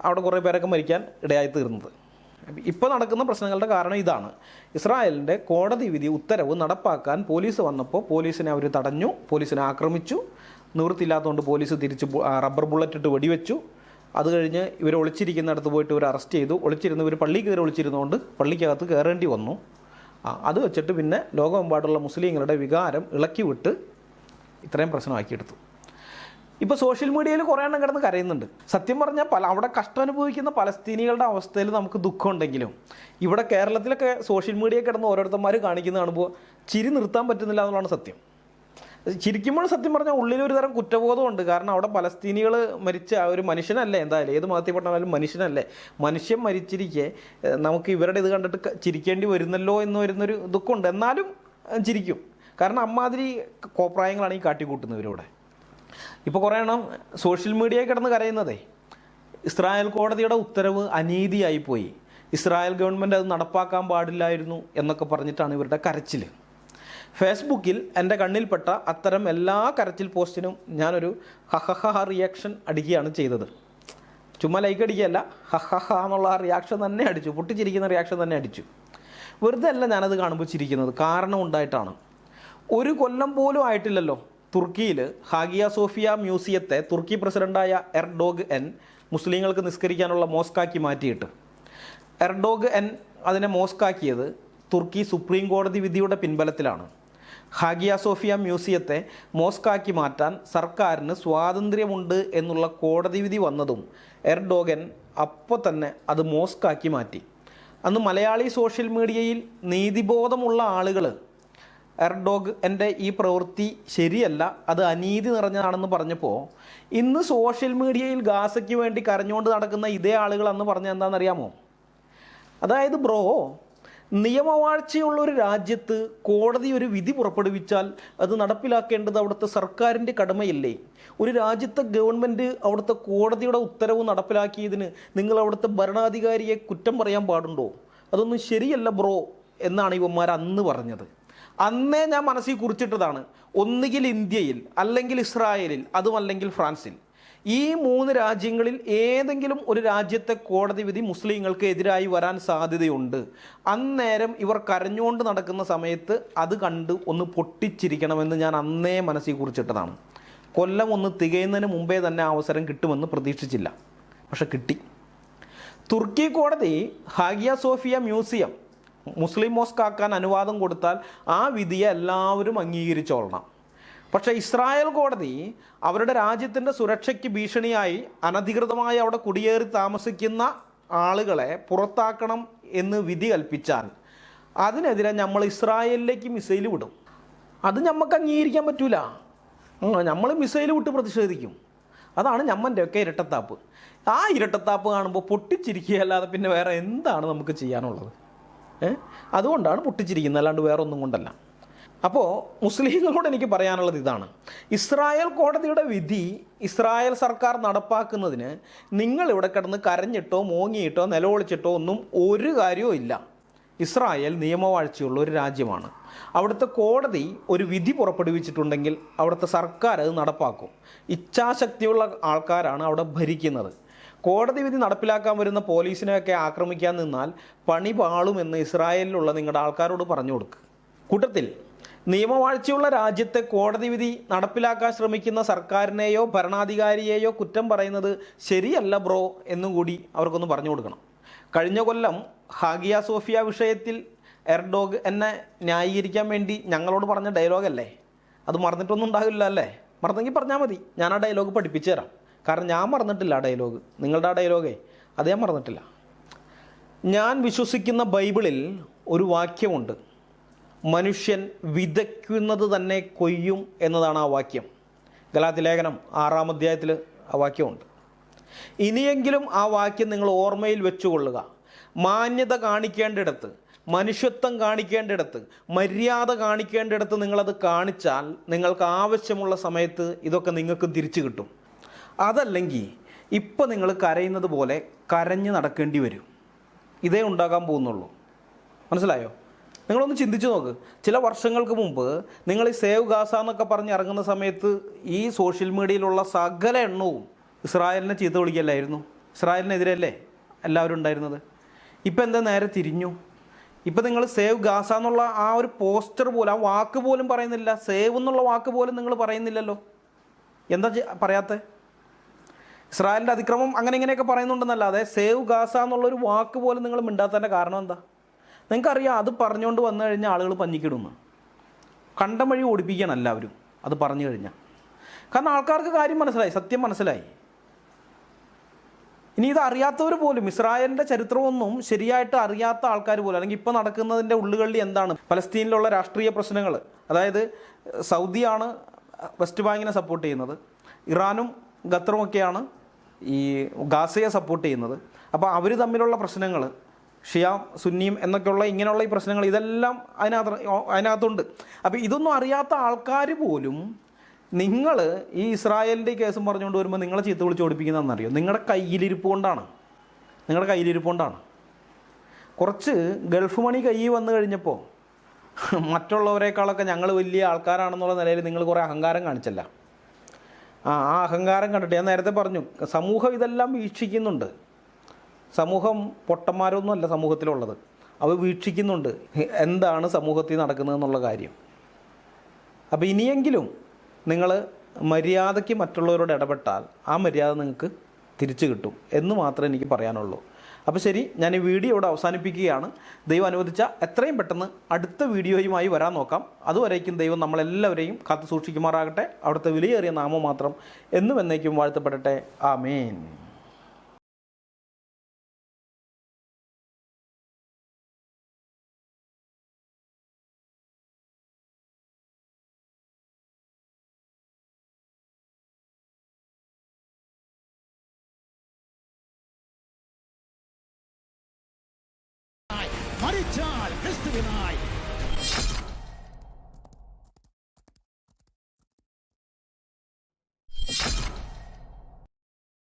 അവിടെ കുറേ പേരൊക്കെ മരിക്കാൻ ഇടയായി തീർന്നത് ഇപ്പോൾ നടക്കുന്ന പ്രശ്നങ്ങളുടെ കാരണം ഇതാണ്. ഇസ്രായേലിന്റെ കോടതി വിധി ഉത്തരവ് നടപ്പാക്കാൻ പോലീസ് വന്നപ്പോൾ പോലീസിനെ അവർ തടഞ്ഞു പോലീസിനെ ആക്രമിച്ചു. നിവൃത്തിയില്ലാത്തതുകൊണ്ട് പോലീസ് തിരിച്ച് റബ്ബർ ബുള്ളറ്റ് ഇട്ട് വെടിവെച്ചു. അത് കഴിഞ്ഞ് ഇവർ ഒളിച്ചിരിക്കുന്നിടത്ത് പോയിട്ട് ഇവർ അറസ്റ്റ് ചെയ്തു. ഒളിച്ചിരുന്ന് ഇവർ പള്ളിക്ക് കയറി ഒളിച്ചിരുന്നുകൊണ്ട് പള്ളിക്കകത്ത് കയറേണ്ടി വന്നു. അത് വെച്ചിട്ട് പിന്നെ ലോകമെമ്പാടുള്ള മുസ്ലിങ്ങളുടെ വികാരം ഇളക്കി വിട്ട് ഇത്രയും പ്രശ്നമാക്കിയെടുത്തു. ഇപ്പോൾ സോഷ്യൽ മീഡിയയിൽ കുറേ എണ്ണം കിടന്ന് കരയുന്നുണ്ട്. സത്യം പറഞ്ഞാൽ പല അവിടെ കഷ്ടം അനുഭവിക്കുന്ന പലസ്തീനികളുടെ അവസ്ഥയിൽ നമുക്ക് ദുഃഖമുണ്ടെങ്കിലും ഇവിടെ കേരളത്തിലൊക്കെ സോഷ്യൽ മീഡിയ കിടന്ന് ഓരോരുത്തന്മാർ കാണിക്കുന്ന കാണുമ്പോൾ ചിരി നിർത്താൻ പറ്റുന്നില്ല എന്നുള്ളതാണ് സത്യം. ചിരിക്കുമ്പോൾ സത്യം പറഞ്ഞാൽ ഉള്ളിൽ ഉള്ളിലൊരു തരം കുറ്റബോധമുണ്ട്. കാരണം അവിടെ പലസ്തീനികൾ മരിച്ച ഒരു മനുഷ്യനല്ലേ എന്തായാലും. ഏത് മതത്തിൽപ്പെട്ടാലും മനുഷ്യനല്ലേ. മനുഷ്യൻ മരിച്ചിരിക്കെ നമുക്ക് ഇവരുടെ ഇത് കണ്ടിട്ട് ചിരിക്കേണ്ടി വരുന്നല്ലോ എന്ന് വരുന്നൊരു ദുഃഖമുണ്ട്. എന്നാലും ചിരിക്കും. കാരണം അമ്മാതിരി കോപ്രായങ്ങളാണ് ഈ കാട്ടിക്കൂട്ടുന്നവരിവിടെ ഇപ്പോൾ കുറേ എണ്ണം സോഷ്യൽ മീഡിയയിൽ കിടന്ന് കരയുന്നതേ. ഇസ്രായേൽ കോടതിയുടെ ഉത്തരവ് അനീതിയായിപ്പോയി ഇസ്രായേൽ ഗവൺമെന്റ് അത് നടപ്പാക്കാൻ പാടില്ലായിരുന്നു എന്നൊക്കെ പറഞ്ഞിട്ടാണ് ഇവരുടെ കരച്ചിൽ ഫേസ്ബുക്കിൽ എന്റെ കണ്ണിൽപ്പെട്ട അത്തരം എല്ലാ കരച്ചിൽ പോസ്റ്റിനും ഞാനൊരു ഹഹഹ റിയാക്ഷൻ അടിക്കുകയാണ് ചെയ്തത്. ചുമ്മാ ലൈക്ക് അടിക്കുകയല്ല ഹഹഹ എന്നുള്ള റിയാക്ഷൻ തന്നെ അടിച്ചു പൊട്ടിച്ചിരിക്കുന്ന റിയാക്ഷൻ തന്നെ അടിച്ചു. വെറുതെ അല്ല ഞാനത് കാണുമ്പോൾ ചിരിക്കുന്നത് കാരണം ഉണ്ടായിട്ടാണ്. ഒരു കൊല്ലം പോലും ആയിട്ടില്ലല്ലോ തുർക്കിയിൽ ഹാഗിയ സോഫിയ മ്യൂസിയത്തെ തുർക്കി പ്രസിഡന്റായ എർഡോഗ് എൻ മുസ്ലിങ്ങൾക്ക് നിസ്കരിക്കാനുള്ള മോസ്കാക്കി മാറ്റിയിട്ട്. എർഡോഗ് എൻ അതിനെ മോസ്കാക്കിയത് തുർക്കി സുപ്രീം കോടതി വിധിയുടെ പിൻബലത്തിലാണ്. ഹാഗിയ സോഫിയ മ്യൂസിയത്തെ മോസ്കാക്കി മാറ്റാൻ സർക്കാരിന് സ്വാതന്ത്ര്യമുണ്ട് എന്നുള്ള കോടതി വിധി വന്നതും എർഡോഗൻ അപ്പോൾ തന്നെ അത് മോസ്കാക്കി മാറ്റി. അന്ന് മലയാളി സോഷ്യൽ മീഡിയയിൽ നീതിബോധമുള്ള ആളുകൾ എർഡോഗ് എന്റെ ഈ പ്രവൃത്തി ശരിയല്ല അത് അനീതി നിറഞ്ഞതാണെന്ന് പറഞ്ഞപ്പോൾ ഇന്ന് സോഷ്യൽ മീഡിയയിൽ ഗാസയ്ക്ക് വേണ്ടി കരഞ്ഞുകൊണ്ട് നടക്കുന്ന ഇതേ ആളുകൾ അന്ന് പറഞ്ഞ എന്താണെന്നറിയാമോ? അതായത് ബ്രോ നിയമവാഴ്ചയുള്ള ഒരു രാജ്യത്ത് കോടതി ഒരു വിധി പുറപ്പെടുവിച്ചാൽ അത് നടപ്പിലാക്കേണ്ടത് അവിടുത്തെ സർക്കാരിന്റെ കടമയല്ലേ? ഒരു രാജ്യത്തെ ഗവൺമെന്റ് അവിടുത്തെ കോടതിയുടെ ഉത്തരവ് നടപ്പിലാക്കിയതിന് നിങ്ങൾ അവിടുത്തെ ഭരണാധികാരിയെ കുറ്റം പറയാൻ പാടുണ്ടോ? അതൊന്നും ശരിയല്ല ബ്രോ എന്നാണ് ഇവന്മാർ അന്ന് പറഞ്ഞത്. അന്നേ ഞാൻ മനസ്സിൽ കുറിച്ചിട്ടതാണ്. ഒന്നുകിൽ ഇന്ത്യയിൽ അല്ലെങ്കിൽ ഇസ്രായേലിൽ അതുമല്ലെങ്കിൽ ഫ്രാൻസിൽ. ഈ മൂന്ന് രാജ്യങ്ങളിൽ ഏതെങ്കിലും ഒരു രാജ്യത്തെ കോടതി വിധി മുസ്ലിങ്ങൾക്ക് എതിരായി വരാൻ സാധ്യതയുണ്ട്. അന്നേരം ഇവർ കരഞ്ഞുകൊണ്ട് നടക്കുന്ന സമയത്ത് അത് കണ്ട് ഒന്ന് പൊട്ടിച്ചിരിക്കണമെന്ന് ഞാൻ അന്നേ മനസ്സിൽ കുറിച്ചിട്ടതാണ്. കൊല്ലം ഒന്ന് തികയുന്നതിന് മുമ്പേ തന്നെ അവസരം കിട്ടുമെന്ന് പ്രതീക്ഷിച്ചില്ല. പക്ഷെ കിട്ടി. തുർക്കി കോടതി Hagia Sophia museum Muslim mosque ആക്കാൻ അനുവാദം കൊടുത്താൽ ആ വിധിയെ എല്ലാവരും അംഗീകരിച്ചോളണം. പക്ഷേ ഇസ്രായേൽ കോടതി അവരുടെ രാജ്യത്തിന്റെ സുരക്ഷയ്ക്ക് ഭീഷണിയായി അനധികൃതമായി അവിടെ കുടിയേറി താമസിക്കുന്ന ആളുകളെ പുറത്താക്കണം എന്ന് വിധി കൽപ്പിച്ചാൽ അതിനെതിരെ നമ്മൾ ഇസ്രായേലിലേക്ക് മിസൈൽ വിടും. അത് നമുക്ക് അംഗീകരിക്കാൻ പറ്റൂല. നമ്മൾ മിസൈൽ വിട്ട് പ്രതിഷേധിക്കും. അതാണ് ഞമ്മന്റെയൊക്കെ ഇരട്ടത്താപ്പ്. ആ ഇരട്ടത്താപ്പ് കാണുമ്പോൾ പൊട്ടിച്ചിരിക്കുകയല്ലാതെ പിന്നെ വേറെ എന്താണ് നമുക്ക് ചെയ്യാനുള്ളത്? അതുകൊണ്ടാണ് പൊട്ടിച്ചിരിക്കുന്നത് അല്ലാണ്ട് വേറെ ഒന്നും കൊണ്ടല്ല. അപ്പോൾ മുസ്ലിങ്ങളോട് എനിക്ക് പറയാനുള്ളത് ഇതാണ്. ഇസ്രായേൽ കോടതിയുടെ വിധി ഇസ്രായേൽ സർക്കാർ നടപ്പാക്കുന്നതിന് നിങ്ങൾ ഇവിടെ കിടന്ന് കരഞ്ഞിട്ടോ മോങ്ങിയിട്ടോ നിലവിളിച്ചിട്ടോ ഒന്നും ഒരു കാര്യവും ഇല്ല. ഇസ്രായേൽ നിയമവാഴ്ചയുള്ള ഒരു രാജ്യമാണ്. അവിടുത്തെ കോടതി ഒരു വിധി പുറപ്പെടുവിച്ചിട്ടുണ്ടെങ്കിൽ അവിടുത്തെ സർക്കാർ അത് നടപ്പാക്കും. ഇച്ഛാശക്തിയുള്ള ആൾക്കാരാണ് അവിടെ ഭരിക്കുന്നത്. കോടതി വിധി നടപ്പിലാക്കാൻ വരുന്ന പോലീസിനെയൊക്കെ ആക്രമിക്കാൻ നിന്നാൽ പണി പാളുമെന്ന് ഇസ്രായേലിലുള്ള നിങ്ങളുടെ ആൾക്കാരോട് പറഞ്ഞു കൊടുക്കുക കൂട്ടത്തിൽ നിയമവാഴ്ചയുള്ള രാജ്യത്തെ കോടതി വിധി നടപ്പിലാക്കാൻ ശ്രമിക്കുന്ന സർക്കാരിനെയോ ഭരണാധികാരിയെയോ കുറ്റം പറയുന്നത് ശരിയല്ല ബ്രോ എന്നും കൂടി അവർക്കൊന്ന് പറഞ്ഞു കൊടുക്കണം. കഴിഞ്ഞ കൊല്ലം ഹാഗിയ സോഫിയ വിഷയത്തിൽ എർഡോഗ് എന്നെ ന്യായീകരിക്കാൻ വേണ്ടി ഞങ്ങളോട് പറഞ്ഞ ഡയലോഗല്ലേ? അത് മറന്നിട്ടൊന്നും ഉണ്ടാകില്ല അല്ലേ? മറന്നെങ്കിൽ പറഞ്ഞാൽ മതി. ഞാൻ ആ ഡയലോഗ് പഠിപ്പിച്ചു തരാം. കാരണം ഞാൻ മറന്നിട്ടില്ല ആ ഡയലോഗ്. നിങ്ങളുടെ ആ ഡയലോഗേ. അത് ഞാൻ മറന്നിട്ടില്ല. ഞാൻ വിശ്വസിക്കുന്ന ബൈബിളിൽ ഒരു വാക്യമുണ്ട്. മനുഷ്യൻ വിതയ്ക്കുന്നത് തന്നെ കൊയ്യും എന്നതാണ് ആ വാക്യം. ഗലാത്തി ലേഖനം ആറാം അധ്യായത്തിൽ ആ വാക്യമുണ്ട്. ഇനിയെങ്കിലും ആ വാക്യം നിങ്ങൾ ഓർമ്മയിൽ വെച്ചുകൊള്ളുക. മാന്യത കാണിക്കേണ്ടിടത്ത് മനുഷ്യത്വം കാണിക്കേണ്ടിടത്ത് മര്യാദ കാണിക്കേണ്ടിടത്ത് നിങ്ങളത് കാണിച്ചാൽ നിങ്ങൾക്ക് ആവശ്യമുള്ള സമയത്ത് ഇതൊക്കെ നിങ്ങൾക്ക് തിരിച്ചു കിട്ടും. അതല്ലെങ്കിൽ ഇപ്പം നിങ്ങൾ കരയുന്നത് പോലെ കരഞ്ഞു നടക്കേണ്ടി വരും. ഇതേ ഉണ്ടാകാൻ പോകുന്നുള്ളൂ. മനസ്സിലായോ? നിങ്ങളൊന്ന് ചിന്തിച്ചു നോക്ക്. ചില വർഷങ്ങൾക്ക് മുമ്പ് നിങ്ങൾ ഈ സേവ് ഗാസ എന്നൊക്കെ പറഞ്ഞ് ഇറങ്ങുന്ന സമയത്ത് ഈ സോഷ്യൽ മീഡിയയിലുള്ള സകല എണ്ണവും ഇസ്രായേലിനെ ചീത്ത വിളിക്കല്ലായിരുന്നു ഇസ്രായേലിനെതിരല്ലേ എല്ലാവരും ഉണ്ടായിരുന്നത്? ഇപ്പം എന്താ നേരെ തിരിഞ്ഞു? ഇപ്പം നിങ്ങൾ സേവ് ഗാസ എന്നുള്ള ആ ഒരു പോസ്റ്റർ പോലും ആ വാക്ക് പോലും പറയുന്നില്ല. സേവ് എന്നുള്ള വാക്ക് പോലും നിങ്ങൾ പറയുന്നില്ലല്ലോ. എന്താ പറയാത്ത? ഇസ്രായേലിന്റെ അതിക്രമം അങ്ങനെ ഇങ്ങനെയൊക്കെ പറയുന്നുണ്ടെന്നല്ലാതെ സേവ് ഗാസ എന്നുള്ളൊരു വാക്ക് പോലും നിങ്ങൾ മിണ്ടാത്തതിന്റെ കാരണം എന്താ? നിങ്ങൾക്കറിയാം അത് പറഞ്ഞുകൊണ്ട് വന്നു കഴിഞ്ഞാൽ ആളുകൾ പഞ്ഞിക്കിടുന്നു. കണ്ടം വഴി ഓടിപ്പിക്കുകയാണ് എല്ലാവരും അത് പറഞ്ഞു കഴിഞ്ഞാൽ കാരണം ആൾക്കാർക്ക് കാര്യം മനസ്സിലായി സത്യം മനസ്സിലായി. ഇനി ഇത് അറിയാത്തവർ പോലും ഇസ്രായേലിന്റെ ചരിത്രമൊന്നും ശരിയായിട്ട് അറിയാത്ത ആൾക്കാർ പോലും അല്ലെങ്കിൽ ഇപ്പോൾ നടക്കുന്നതിന്റെ ഉള്ളുകളിൽ എന്താണ് പലസ്തീനിലുള്ള രാഷ്ട്രീയ പ്രശ്നങ്ങൾ. അതായത് സൗദിയാണ് വെസ്റ്റ് ബാങ്കിനെ സപ്പോർട്ട് ചെയ്യുന്നത്. ഇറാനും ഖത്തറുമൊക്കെയാണ് ഈ ഗാസയെ സപ്പോർട്ട് ചെയ്യുന്നത്. അപ്പോൾ അവർ തമ്മിലുള്ള പ്രശ്നങ്ങൾ ഷിയ സുന്നിയും എന്നൊക്കെയുള്ള ഇങ്ങനെയുള്ള ഈ പ്രശ്നങ്ങൾ ഇതെല്ലാം അതിനകത്ത് അതിനകത്തുണ്ട്. അപ്പോൾ ഇതൊന്നും അറിയാത്ത ആൾക്കാർ പോലും നിങ്ങൾ ഈ ഇസ്രായേലിന്റെ കേസും പറഞ്ഞുകൊണ്ട് വരുമ്പോൾ നിങ്ങളെ ചീത്ത വിളിച്ച് ഓടിപ്പിക്കുന്നതെന്നറിയോ? നിങ്ങളുടെ കയ്യിലിരിപ്പ് കൊണ്ടാണ്. നിങ്ങളുടെ കയ്യിലിരിപ്പ് കൊണ്ടാണ്. കുറച്ച് ഗൾഫ് മണി കയ്യിൽ വന്നു കഴിഞ്ഞപ്പോൾ മറ്റുള്ളവരെക്കാളൊക്കെ ഞങ്ങൾ വലിയ ആൾക്കാരാണെന്നുള്ള നിലയിൽ നിങ്ങൾ കുറേ അഹങ്കാരം കാണിച്ചല്ല. ആ ആ അഹങ്കാരം കണ്ടിട്ട് ഞാൻ നേരത്തെ പറഞ്ഞു സമൂഹം ഇതെല്ലാം വീക്ഷിക്കുന്നുണ്ട്. സമൂഹം പൊട്ടന്മാരൊന്നുമല്ല സമൂഹത്തിലുള്ളത്. അവർ വീക്ഷിക്കുന്നുണ്ട്. എന്താണ് സമൂഹത്തിൽ നടക്കുന്നത് എന്നുള്ള കാര്യം. അപ്പോൾ ഇനിയെങ്കിലും നിങ്ങൾ മര്യാദയ്ക്ക് മറ്റുള്ളവരോട് ഇടപെട്ടാൽ ആ മര്യാദ നിങ്ങൾക്ക് തിരിച്ചു കിട്ടും എന്ന് മാത്രമേ എനിക്ക് പറയാനുള്ളൂ. അപ്പോൾ ശരി ഞാൻ ഈ വീഡിയോ ഇവിടെ അവസാനിപ്പിക്കുകയാണ്. ദൈവം അനുവദിച്ച എത്രയും പെട്ടെന്ന് അടുത്ത വീഡിയോയുമായി വരാൻ നോക്കാം. അതുവരേക്കും ദൈവം നമ്മളെല്ലാവരെയും കാത്തു സൂക്ഷിക്കുമാറാകട്ടെ. അവിടുത്തെ വിലയേറിയ നാമം മാത്രം എന്നും എന്നേക്കും വാഴ്ത്തപ്പെടട്ടെ. ആമേൻ.